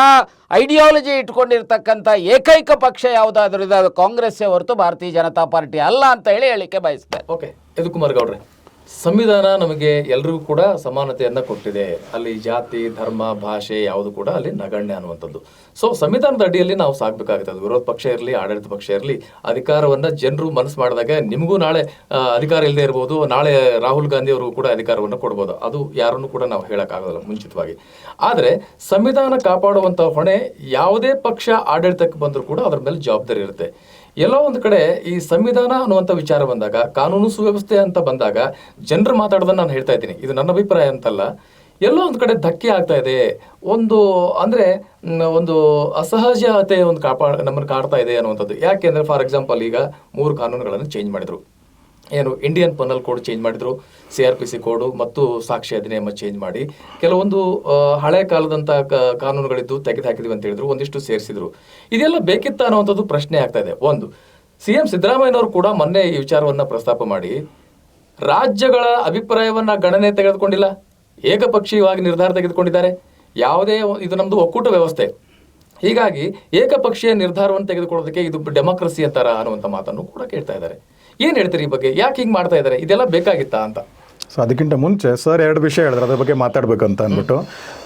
ಐಡಿಯಾಲಜಿ ಇಟ್ಕೊಂಡಿರ್ತಕ್ಕಂಥ ಏಕೈಕ ಪಕ್ಷ ಯಾವುದಾದ್ರೂ ಇದೆ ಅದು ಕಾಂಗ್ರೆಸ್ಸೇ ಹೊರತು ಭಾರತೀಯ ಜನತಾ ಪಾರ್ಟಿ ಅಲ್ಲ ಅಂತ ಹೇಳಿ ಹೇಳಿಕೆ ಬಯಸ್ತೇನೆ. ಓಕೆ, ಯದುಕುಮಾರ್ ಗೌಡ್ರೆ. ಸಂವಿಧಾನ ನಮಗೆ ಎಲ್ರಿಗೂ ಕೂಡ ಸಮಾನತೆಯನ್ನು ಕೊಟ್ಟಿದೆ. ಅಲ್ಲಿ ಜಾತಿ, ಧರ್ಮ, ಭಾಷೆ ಯಾವುದು ಕೂಡ ಅಲ್ಲಿ ನಗಣ್ಯ ಅನ್ನುವಂಥದ್ದು. ಸೊ ಸಂವಿಧಾನದ ಅಡಿಯಲ್ಲಿ ನಾವು ಸಾಕ್ಬೇಕಾಗ್ತದೆ ವಿರೋಧ ಪಕ್ಷ ಇರಲಿ, ಆಡಳಿತ ಪಕ್ಷ ಇರಲಿ, ಅಧಿಕಾರವನ್ನು ಜನರು ಮನಸ್ಸು ಮಾಡಿದಾಗ ನಿಮಗೂ ನಾಳೆ ಅಧಿಕಾರ ಇಲ್ಲದೆ ಇರ್ಬೋದು, ನಾಳೆ ರಾಹುಲ್ ಗಾಂಧಿ ಅವರು ಕೂಡ ಅಧಿಕಾರವನ್ನು ಕೊಡ್ಬೋದು. ಅದು ಯಾರನ್ನು ಕೂಡ ನಾವು ಹೇಳೋಕ್ಕಾಗೋದಿಲ್ಲ ಮುಂಚಿತವಾಗಿ. ಆದರೆ, ಸಂವಿಧಾನ ಕಾಪಾಡುವಂಥ ಹೊಣೆ ಯಾವುದೇ ಪಕ್ಷ ಆಡಳಿತಕ್ಕೆ ಬಂದರೂ ಕೂಡ ಅದರ ಮೇಲೆ ಜವಾಬ್ದಾರಿ ಇರುತ್ತೆ. ಎಲ್ಲೋ ಒಂದು ಕಡೆ ಈ ಸಂವಿಧಾನ ಅನ್ನುವಂಥ ವಿಚಾರ ಬಂದಾಗ, ಕಾನೂನು ಸುವ್ಯವಸ್ಥೆ ಅಂತ ಬಂದಾಗ ಜನರು ಮಾತಾಡೋದನ್ನು ನಾನು ಹೇಳ್ತಾ ಇದ್ದೀನಿ. ಇದು ನನ್ನ ಅಭಿಪ್ರಾಯ ಅಂತಲ್ಲ. ಎಲ್ಲೋ ಒಂದು ಕಡೆ ಧಕ್ಕೆ ಆಗ್ತಾ ಇದೆ. ಒಂದು ಅಂದರೆ ಒಂದು ಅಸಹಜತೆ ಒಂದು ಕಾಪಾ ನಮ್ಮನ್ನು ಕಾಡ್ತಾ ಇದೆ ಅನ್ನುವಂಥದ್ದು. ಯಾಕೆಂದರೆ, ಫಾರ್ ಎಕ್ಸಾಂಪಲ್ ಈಗ ಮೂರು ಕಾನೂನುಗಳನ್ನು ಚೇಂಜ್ ಮಾಡಿದ್ರು. ಏನು ಇಂಡಿಯನ್ ಪನಲ್ ಕೋಡ್ ಚೇಂಜ್ ಮಾಡಿದ್ರು C R P C code ಮತ್ತು ಸಾಕ್ಷಿ ಅಧಿನಿಯಮ ಚೇಂಜ್ ಮಾಡಿ. ಕೆಲವೊಂದು ಹಳೆ ಕಾಲದಂತ ಕ- ಕಾನೂನುಗಳಿದ್ದು ತೆಗೆದು ಹಾಕಿದ್ವಿ ಅಂತ ಹೇಳಿದ್ರು, ಒಂದಿಷ್ಟು ಸೇರಿಸಿದ್ರು. ಇದೆಲ್ಲ ಬೇಕಿತ್ತ ಅನ್ನುವಂಥದ್ದು ಪ್ರಶ್ನೆ ಆಗ್ತಾ ಇದೆ. ಒಂದು ಸಿ ಎಂ ಸಿದ್ದರಾಮಯ್ಯನವರು ಕೂಡ ಮೊನ್ನೆ ಈ ವಿಚಾರವನ್ನ ಪ್ರಸ್ತಾಪ ಮಾಡಿ, ರಾಜ್ಯಗಳ ಅಭಿಪ್ರಾಯವನ್ನ ಗಣನೆ ತೆಗೆದುಕೊಂಡಿಲ್ಲ. ಏಕಪಕ್ಷೀಯವಾಗಿ ನಿರ್ಧಾರ ತೆಗೆದುಕೊಂಡಿದ್ದಾರೆ. ಯಾವುದೇ ಇದು ನಮ್ಮದು ಒಕ್ಕೂಟ ವ್ಯವಸ್ಥೆ. ಹೀಗಾಗಿ ಏಕಪಕ್ಷೀಯ ನಿರ್ಧಾರವನ್ನು ತೆಗೆದುಕೊಳ್ಳೋದಕ್ಕೆ ಇದು ಡೆಮೋಕ್ರಸಿ ಅಂತಾರ ಅನ್ನುವಂಥ ಮಾತನ್ನು ಕೂಡ ಕೇಳ್ತಾ ಇದ್ದಾರೆ. ಏನ್ ಹೇಳ್ತೀರಿ ಈ ಬಗ್ಗೆ? ಯಾಕೆ ಹಿಂಗ್ ಮಾಡ್ತಾ ಇದ್ದಾರೆ? ಇದೆಲ್ಲ ಬೇಕಾಗಿತ್ತಾ ಅಂತ. ಸೊ ಅದಕ್ಕಿಂತ ಮುಂಚೆ ಸರ್ ಎರಡು ವಿಷಯ ಹೇಳಿದ್ರು ಅದ್ರ ಬಗ್ಗೆ ಮಾತಾಡ್ಬೇಕು ಅಂತ ಅಂದ್ಬಿಟ್ಟು.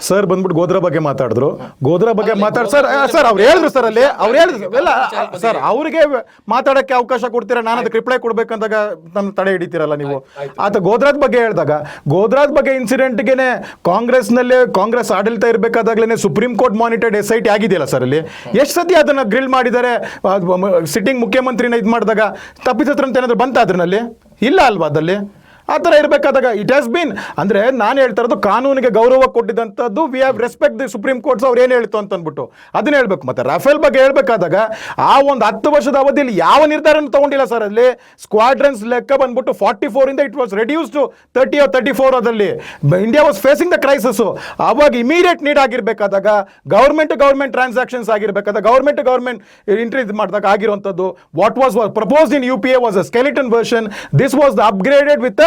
ಸರ್ ಬಂದ್ಬಿಟ್ಟು ಗೋದ್ರ ಬಗ್ಗೆ ಮಾತಾಡಿದ್ರು. ಗೋದ್ರ ಬಗ್ಗೆ ಮಾತಾಡ್ ಸರ್ ಸರ್ ಅವ್ರು ಹೇಳಿದ್ರು ಸರ್ ಅಲ್ಲಿ ಅವ್ರು ಹೇಳಿದ್ರು ಎಲ್ಲ ಸರ್ ಅವ್ರಿಗೆ ಮಾತಾಡಕ್ಕೆ ಅವಕಾಶ ಕೊಡ್ತೀರಾ? ನಾನು ಅದಕ್ಕೆ ರಿಪ್ಲೈ ಕೊಡ್ಬೇಕಂದಾಗ ನನ್ನ ತಡೆ ಹಿಡಿತೀರಲ್ಲ ನೀವು. ಆತ ಗೋದ್ರಾದ ಬಗ್ಗೆ ಹೇಳಿದಾಗ ಗೋದ್ರಾದ ಬಗ್ಗೆ ಇನ್ಸಿಡೆಂಟ್ಗೆನೆ ಕಾಂಗ್ರೆಸ್ನಲ್ಲೇ ಕಾಂಗ್ರೆಸ್ ಆಡಳಿತ ಇರಬೇಕಾದಾಗ್ಲೇ supreme court monitored S I T ಆಗಿದೆಯಲ್ಲ ಸರ್ ಅಲ್ಲಿ. ಎಷ್ಟು ಸತಿ ಅದನ್ನ ಗ್ರಿಲ್ ಮಾಡಿದ್ದಾರೆ ಸಿಟ್ಟಿಂಗ್ ಮುಖ್ಯಮಂತ್ರಿನ ಇದು ಮಾಡಿದಾಗ ತಪ್ಪಿಸತ್ರ ಅಂತ ಏನಾದ್ರು ಬಂತ ಅದ್ರಲ್ಲಿ? ಇಲ್ಲ ಅಲ್ವಾ ಅದಲ್ಲಿ ಆ ಥರ ಇರಬೇಕಾದಾಗ ಇಟ್ ಹ್ಯಾಸ್ ಬೀನ್ ಅಂದರೆ ನಾನು ಹೇಳ್ತಾ ಇರೋದು ಕಾನೂನಿಗೆ ಗೌರವ ಕೊಟ್ಟಿದ್ದಂಥದ್ದು we have respect the supreme courts ಅವ್ರು ಏನು ಹೇಳ್ತು ಅಂತ ಅಂದ್ಬಿಟ್ಟು ಅದನ್ನ ಹೇಳ್ಬೇಕು. ಮತ್ತೆ ರಫೇಲ್ ಬಗ್ಗೆ ಹೇಳ್ಬೇಕಾದಾಗ ಆ ಒಂದು ಹತ್ತು ವರ್ಷದ ಅವಧಿಯಲ್ಲಿ ಯಾವ ನಿರ್ಧಾರನೂ ತಗೊಂಡಿಲ್ಲ ಸರ್ ಅಲ್ಲಿ. ಸ್ಕ್ವಾಡ್ರನ್ಸ್ ಲೆಕ್ಕ ಬಂದ್ಬಿಟ್ಟು forty ಫೋರಿಂದ it was reduce to thirty thirty four ಅದರಲ್ಲಿ. India was facing the crisis ಆವಾಗ ಇಮಿಡಿಯೇಟ್ ನೀಡ್ ಆಗಿರಬೇಕಾದಾಗ ಗೌರ್ಮೆಂಟ್ ಗೌರ್ಮೆಂಟ್ ಟ್ರಾನ್ಸಾಕ್ಷನ್ಸ್ ಆಗಿರ್ಬೇಕಾದಾಗ ಗೌರ್ಮೆಂಟ್ ಗೌರ್ಮೆಂಟ್ ಇಂಟ್ರೀಸ್ ಮಾಡಿದಾಗ ಆಗಿರುವಂಥದ್ದು. What was propose in U P A was a skeleton version this was the upgraded with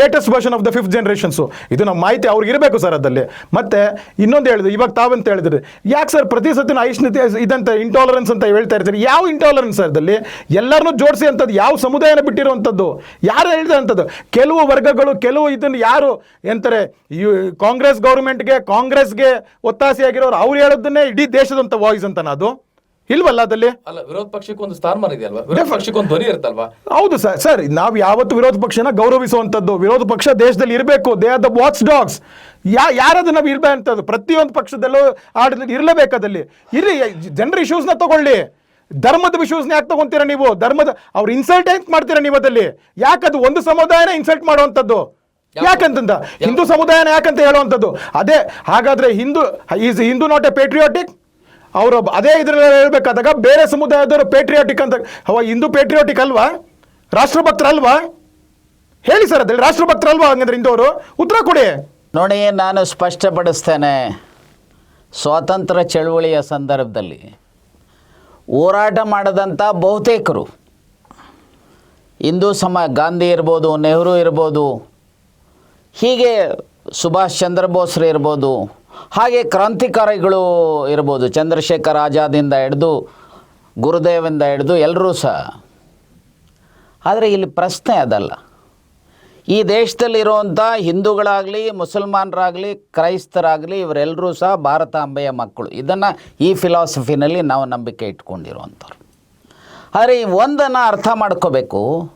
latest version of the fifth generations ಇದು ನಮ್ಮ ಮಾಹಿತಿ ಅವ್ರಿಗೆ ಇರಬೇಕು ಸರ್ ಅದಲ್ಲಿ ಮತ್ತೆ ಇನ್ನೊಂದು ಹೇಳಿದ್ರು, ಇವಾಗ ತಾವಂತ ಹೇಳಿದ್ರಿ. ಯಾಕೆ ಸರ್ ಪ್ರತಿ ಸತಿನ ಐಷ್ಣತೆ ಇದಂತ ಇಂಟಾಲರೆನ್ಸ್ ಅಂತ ಹೇಳ್ತಾ ಇರ್ತೀರಿ? ಯಾವ ಇಂಟಾಲರೆನ್ಸ್ ಸರ್ ಅದಲ್ಲಿ ಎಲ್ಲರನ್ನೂ ಜೋಡಿಸಿ ಅಂಥದ್ದು ಯಾವ ಸಮುದಾಯನ ಬಿಟ್ಟಿರುವಂಥದ್ದು ಯಾರು ಹೇಳಿದಂಥದ್ದು ಕೆಲವು ವರ್ಗಗಳು, ಕೆಲವು ಇದನ್ನು ಯಾರು ಎಂತಾರೆ, ಯು, ಕಾಂಗ್ರೆಸ್ ಗೌರ್ಮೆಂಟ್ಗೆ ಕಾಂಗ್ರೆಸ್ಗೆ ಒತ್ತಾಸೆಯಾಗಿರೋರು ಅವ್ರು ಹೇಳೋದನ್ನೇ ಇಡೀ ದೇಶದಂಥ ವಾಯ್ಸ್ ಅಂತ ಅದು. ಇಲ್ವಲ್ಲ ಅದಲ್ಲಿ ಅಲ್ಲ ವಿರೋಧ ಪಕ್ಷಕ್ಕೆ ಒಂದು ಸ್ಥಾನಮಾನ ಇದೆಯಲ್ವಾ? ವಿರೋಧ ಪಕ್ಷಕ್ಕೆ ಒಂದು ಧ್ವನಿ ಇರುತ್ತಲ್ವಾ? ಹೌದು ಸರ್. ಸರ್ ನಾವು ಯಾವತ್ತು ವಿರೋಧ ಪಕ್ಷನ ಗೌರವಿಸುವಂತದ್ದು ವಿರೋಧ ಪಕ್ಷ ದೇಶದಲ್ಲಿ ಇರಬೇಕು. They are the watch dogs ಯಾ ಯಾರದು ನಾವು ಇರಬೇಕಂತದ್ದು ಪ್ರತಿಯೊಂದು ಪಕ್ಷದಲ್ಲೂ ಆಡಳಿತ ಇರಲೇಬೇಕಾದಲ್ಲಿ ಇರಲಿ ಜನರ ಇಶ್ಯೂಸ್ನ ತಗೊಳ್ಳಿ. ಧರ್ಮದ ವಿಶ್ಯೂಸ್ನ ಯಾಕೆ ತಗೊಂತೀರಾ ನೀವು? ಧರ್ಮದ ಅವ್ರು ಇನ್ಸಲ್ಟ್ ಹೆಂಗ್ ಮಾಡ್ತೀರಾ ನೀವು ಅದಲ್ಲಿ ಯಾಕದು ಒಂದು ಸಮುದಾಯನ ಇನ್ಸಲ್ಟ್ ಮಾಡುವಂಥದ್ದು? ಯಾಕಂತಂದ? ಹಿಂದೂ ಸಮುದಾಯನ ಯಾಕಂತ ಹೇಳುವಂಥದ್ದು? ಅದೇ ಹಾಗಾದ್ರೆ Hindu is Hindu not a patriotic ಅವರು ಅದೇ ಇದರಲ್ಲಿ ಹೇಳ್ಬೇಕಾದಾಗ ಬೇರೆ ಸಮುದಾಯದವರು ಪೇಟ್ರಿಯಾಟಿಕ್ ಅಂತ ಅವ ಹಿಂದೂ ಪೇಟ್ರಿಯಾಟಿಕ್ ಅಲ್ವಾ? ರಾಷ್ಟ್ರಭಕ್ತರಲ್ವಾ? ಹೇಳಿ ಸರ್ ಅದ್ರಲ್ಲಿ, ರಾಷ್ಟ್ರಭಕ್ತರಲ್ವಾ ಹಂಗಂದ್ರೆ ಹಿಂದವರು? ಉತ್ತರ ಕೊಡಿ. ನೋಡಿ, ನಾನು ಸ್ಪಷ್ಟಪಡಿಸ್ತೇನೆ. ಸ್ವಾತಂತ್ರ್ಯ ಚಳುವಳಿಯ ಸಂದರ್ಭದಲ್ಲಿ ಹೋರಾಟ ಮಾಡದಂಥ ಬಹುತೇಕರು. ಹಿಂದೂ ಸಮ ಗಾಂಧಿ ಇರ್ಬೋದು, ನೆಹರು ಇರ್ಬೋದು, ಹೀಗೆ ಸುಭಾಷ್ ಚಂದ್ರ ಬೋಸ್ರು ಇರ್ಬೋದು ಹಾಗೆ ಕ್ರಾಂತಿಕಾರಿಗಳು ಇರ್ಬೋದು. ಚಂದ್ರಶೇಖರ್ ಆಜಾದಿಂದ ಹಿಡಿದು, ಗುರುದೇವಿಂದ ಹಿಡಿದು ಎಲ್ಲರೂ ಸಹ ಆದರೆ ಇಲ್ಲಿ ಪ್ರಶ್ನೆ ಅದಲ್ಲ. ಈ ದೇಶದಲ್ಲಿರುವಂಥ ಹಿಂದೂಗಳಾಗಲಿ, ಮುಸಲ್ಮಾನರಾಗಲಿ, ಕ್ರೈಸ್ತರಾಗಲಿ ಇವರೆಲ್ಲರೂ ಸಹ ಭಾರತಾಂಬೆಯ ಮಕ್ಕಳು. ಇದನ್ನು ಈ ಫಿಲಾಸಫಿನಲ್ಲಿ ನಾವು ನಂಬಿಕೆ ಇಟ್ಕೊಂಡಿರುವಂಥವ್ರು. ಆದರೆ ಈ ಒಂದನ್ನು ಅರ್ಥ ಮಾಡ್ಕೋಬೇಕು.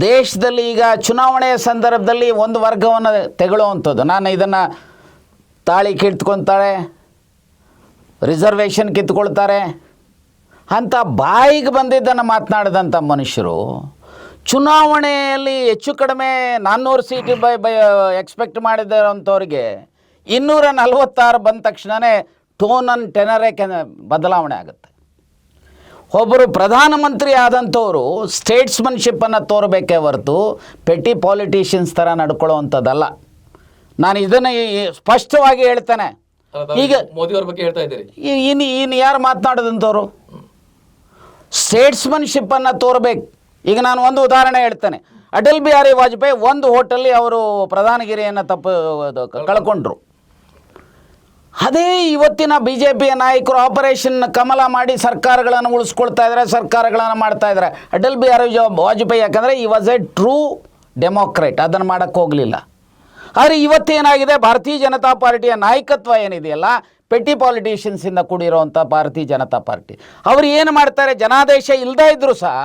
ದೇಶದಲ್ಲಿ ಈಗ ಚುನಾವಣೆಯ ಸಂದರ್ಭದಲ್ಲಿ ಒಂದು ವರ್ಗವನ್ನು ತೆಗೊಳ್ಳುವಂಥದ್ದು ನಾನು ಇದನ್ನು ತಾಳಿ ಕಿತ್ಕೊತಾಳೆ ರಿಸರ್ವೇಷನ್ ಕಿತ್ಕೊಳ್ತಾರೆ. ಅಂತ ಬಾಯಿಗೆ ಬಂದಿದ್ದನ್ನು ಮಾತನಾಡಿದಂಥ ಮನುಷ್ಯರು, ಚುನಾವಣೆಯಲ್ಲಿ ಹೆಚ್ಚು ಕಡಿಮೆ ನಾನ್ನೂರು ಸೀಟ್ ಬೈ ಬೈ ಎಕ್ಸ್ಪೆಕ್ಟ್ ಮಾಡಿದಂಥವ್ರಿಗೆ ಇನ್ನೂರ ನಲವತ್ತಾರು ಬಂದ ತಕ್ಷಣವೇ ಟೋನ್ ಅಂಡ್ ಟೆನರೇ ಕೆ ಬದಲಾವಣೆ ಆಗುತ್ತೆ. ಒಬ್ಬರು ಪ್ರಧಾನಮಂತ್ರಿ ಆದಂಥವರು ಸ್ಟೇಟ್ಸ್ಮನ್ಶಿಪ್ಪನ್ನು ತೋರಬೇಕೇ ಹೊರತು ಪೆಟ್ಟಿ ಪಾಲಿಟಿಷಿಯನ್ಸ್ ಥರ ನಡ್ಕೊಳ್ಳೋವಂಥದ್ದಲ್ಲ. ನಾನು ಇದನ್ನು ಸ್ಪಷ್ಟವಾಗಿ ಹೇಳ್ತೇನೆ. ಈಗ ಮೋದಿ ಅವ್ರ ಬಗ್ಗೆ ಹೇಳ್ತಾ ಇದ್ದೀರಿ. ಇನ್ನು ಇನ್ನು ಯಾರು ಮಾತನಾಡೋದಂಥವ್ರು? ಸ್ಟೇಟ್ಸ್ಮನ್ಶಿಪ್ಪನ್ನು ತೋರಬೇಕು. ಈಗ ನಾನು ಒಂದು ಉದಾಹರಣೆ ಹೇಳ್ತೇನೆ. ಅಟಲ್ ಬಿಹಾರಿ ವಾಜಪೇಯಿ ಒಂದು ಹೋಟೆಲ್ಲಿ ಅವರು ಪ್ರಧಾನಗಿರಿಯನ್ನು ತಪ್ಪು ಕಳ್ಕೊಂಡ್ರು. ಅದೇ ಇವತ್ತಿನ ಬಿ ಜೆ ಪಿಯ ನಾಯಕರು ಆಪರೇಷನ್ ಕಮಲ ಮಾಡಿ ಸರ್ಕಾರಗಳನ್ನು ಉಳಿಸ್ಕೊಳ್ತಾ ಇದ್ದಾರೆ ಸರ್ಕಾರಗಳನ್ನು ಮಾಡ್ತಾ ಇದ್ದಾರೆ ಅಟಲ್ ಬಿಹಾರಿ ವಾಜಪೇಯಿ ಯಾಕಂದರೆ ಈ ವಾಸ್ ಎ ಟ್ರೂ ಡೆಮೋಕ್ರೇಟ್ ಅದನ್ನು ಮಾಡೋಕ್ಕೆ ಹೋಗಲಿಲ್ಲ. ಆದರೆ ಇವತ್ತೇನಾಗಿದೆ? ಭಾರತೀಯ ಜನತಾ ಪಾರ್ಟಿಯ ನಾಯಕತ್ವ ಏನಿದೆಯಲ್ಲ, ಪೆಟ್ಟಿ ಪಾಲಿಟಿಷಿಯನ್ಸಿಂದ ಕೂಡಿರುವಂಥ ಭಾರತೀಯ ಜನತಾ ಪಾರ್ಟಿ. ಅವರು ಏನು ಮಾಡ್ತಾರೆ? ಜನಾದೇಶ ಇಲ್ಲದೇ ಇದ್ದರೂ ಸಹ,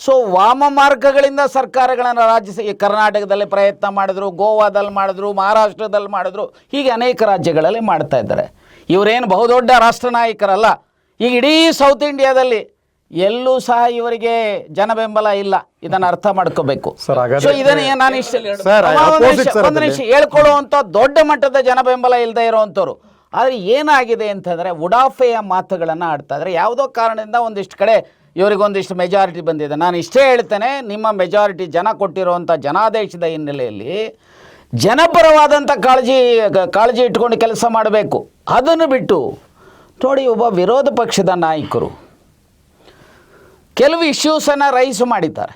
ಸೊ ವಾಮ ಮಾರ್ಗಗಳಿಂದ ಸರ್ಕಾರಗಳನ್ನು ರಾಜ್ಯ ಕರ್ನಾಟಕದಲ್ಲಿ ಪ್ರಯತ್ನ ಮಾಡಿದ್ರು, ಗೋವಾದಲ್ಲಿ ಮಾಡಿದ್ರು, ಮಹಾರಾಷ್ಟ್ರದಲ್ಲಿ ಮಾಡಿದ್ರು, ಹೀಗೆ ಅನೇಕ ರಾಜ್ಯಗಳಲ್ಲಿ ಮಾಡ್ತಾ ಇದ್ದಾರೆ. ಇವರೇನು ಬಹುದೊಡ್ಡ ರಾಷ್ಟ್ರ ನಾಯಕರಲ್ಲ. ಈಗ ಇಡೀ ಸೌತ್ ಇಂಡಿಯಾದಲ್ಲಿ ಎಲ್ಲೂ ಸಹ ಇವರಿಗೆ ಜನ ಬೆಂಬಲ ಇಲ್ಲ. ಇದನ್ನು ಅರ್ಥ ಮಾಡ್ಕೋಬೇಕು. ಸರ್, ಸೊ ಇದನ್ನ ನಾನು ಇಷ್ಟ ಸರ್, ಅಮ್ಮ, ಒಂದು ಸರ್ ಒಂದು ನಿಮಿಷ ಹೇಳ್ಕೊಳ್ಳುವಂಥ ದೊಡ್ಡ ಮಟ್ಟದ ಜನ ಬೆಂಬಲ ಇಲ್ಲದೆ ಇರುವಂಥವ್ರು ಆದರೆ ಏನಾಗಿದೆ ಅಂತಂದರೆ ಉಡಾಫೆಯ ಮಾತುಗಳನ್ನು ಆಡ್ತಾ ಇದ್ದಾರೆ. ಯಾವುದೋ ಕಾರಣದಿಂದ ಒಂದಿಷ್ಟು ಕಡೆ ಇವರಿಗೊಂದಿಷ್ಟು ಮೆಜಾರಿಟಿ ಬಂದಿದೆ. ನಾನು ಇಷ್ಟೇ ಹೇಳ್ತೇನೆ ನಿಮ್ಮ ಮೆಜಾರಿಟಿ ಜನ ಕೊಟ್ಟಿರುವಂಥ ಜನಾದೇಶದ ಹಿನ್ನೆಲೆಯಲ್ಲಿ ಜನಪರವಾದಂಥ ಕಾಳಜಿ ಕಾಳಜಿ ಇಟ್ಕೊಂಡು ಕೆಲಸ ಮಾಡಬೇಕು. ಅದನ್ನು ಬಿಟ್ಟು ನೋಡಿ ಒಬ್ಬ ವಿರೋಧ ಪಕ್ಷದ ನಾಯಕರು ಕೆಲವು ಇಶ್ಯೂಸನ್ನು ರೈಸ್ ಮಾಡಿದ್ದಾರೆ.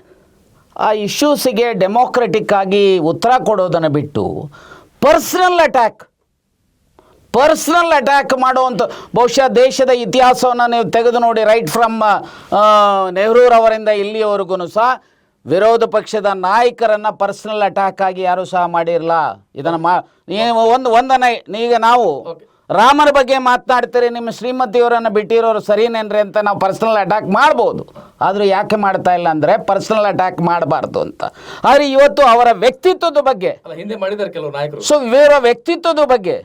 ಆ ಇಶ್ಯೂಸಿಗೆ ಡೆಮೋಕ್ರೆಟಿಕ್ ಆಗಿ ಉತ್ತರ ಕೊಡೋದನ್ನು ಬಿಟ್ಟು ಪರ್ಸ್ನಲ್ ಅಟ್ಯಾಕ್ ಪರ್ಸ್ನಲ್ ಅಟ್ಯಾಕ್ ಮಾಡುವಂಥ ಬಹುಶಃ ದೇಶದ ಇತಿಹಾಸವನ್ನು ನೀವು ತೆಗೆದು ನೋಡಿ ರೈಟ್ ಫ್ರಮ್ ನೆಹರೂರವರಿಂದ ಇಲ್ಲಿಯವರೆಗೂ ಸಹ ವಿರೋಧ ಪಕ್ಷದ ನಾಯಕರನ್ನು ಪರ್ಸ್ನಲ್ ಅಟ್ಯಾಕ್ ಆಗಿ ಯಾರೂ ಸಹ ಮಾಡಿರಲ್ಲ ಇದನ್ನು ಮಾ ಒಂದು ಒಂದನ್ನು ಈಗ ನಾವು ರಾಮನ ಬಗ್ಗೆ ಮಾತನಾಡ್ತೀರಿ ನಿಮ್ಮ ಶ್ರೀಮತಿಯವರನ್ನು ಬಿಟ್ಟಿರೋರು ಸರಿನೇನ್ರಿ ಅಂತ ನಾವು ಪರ್ಸನಲ್ ಅಟ್ಯಾಕ್ ಮಾಡ್ಬೋದು. ಆದರೂ ಯಾಕೆ ಮಾಡ್ತಾ ಇಲ್ಲ ಅಂದರೆ ಪರ್ಸನಲ್ ಅಟ್ಯಾಕ್ ಮಾಡಬಾರ್ದು ಅಂತ. ಆದರೆ ಇವತ್ತು ಅವರ ವ್ಯಕ್ತಿತ್ವದ ಬಗ್ಗೆ ಹಿಂದೆ ಮಾಡಿದ್ದಾರೆ ಕೆಲವು ನಾಯಕರು. ಸೊ ಇವರ ವ್ಯಕ್ತಿತ್ವದ ಬಗ್ಗೆ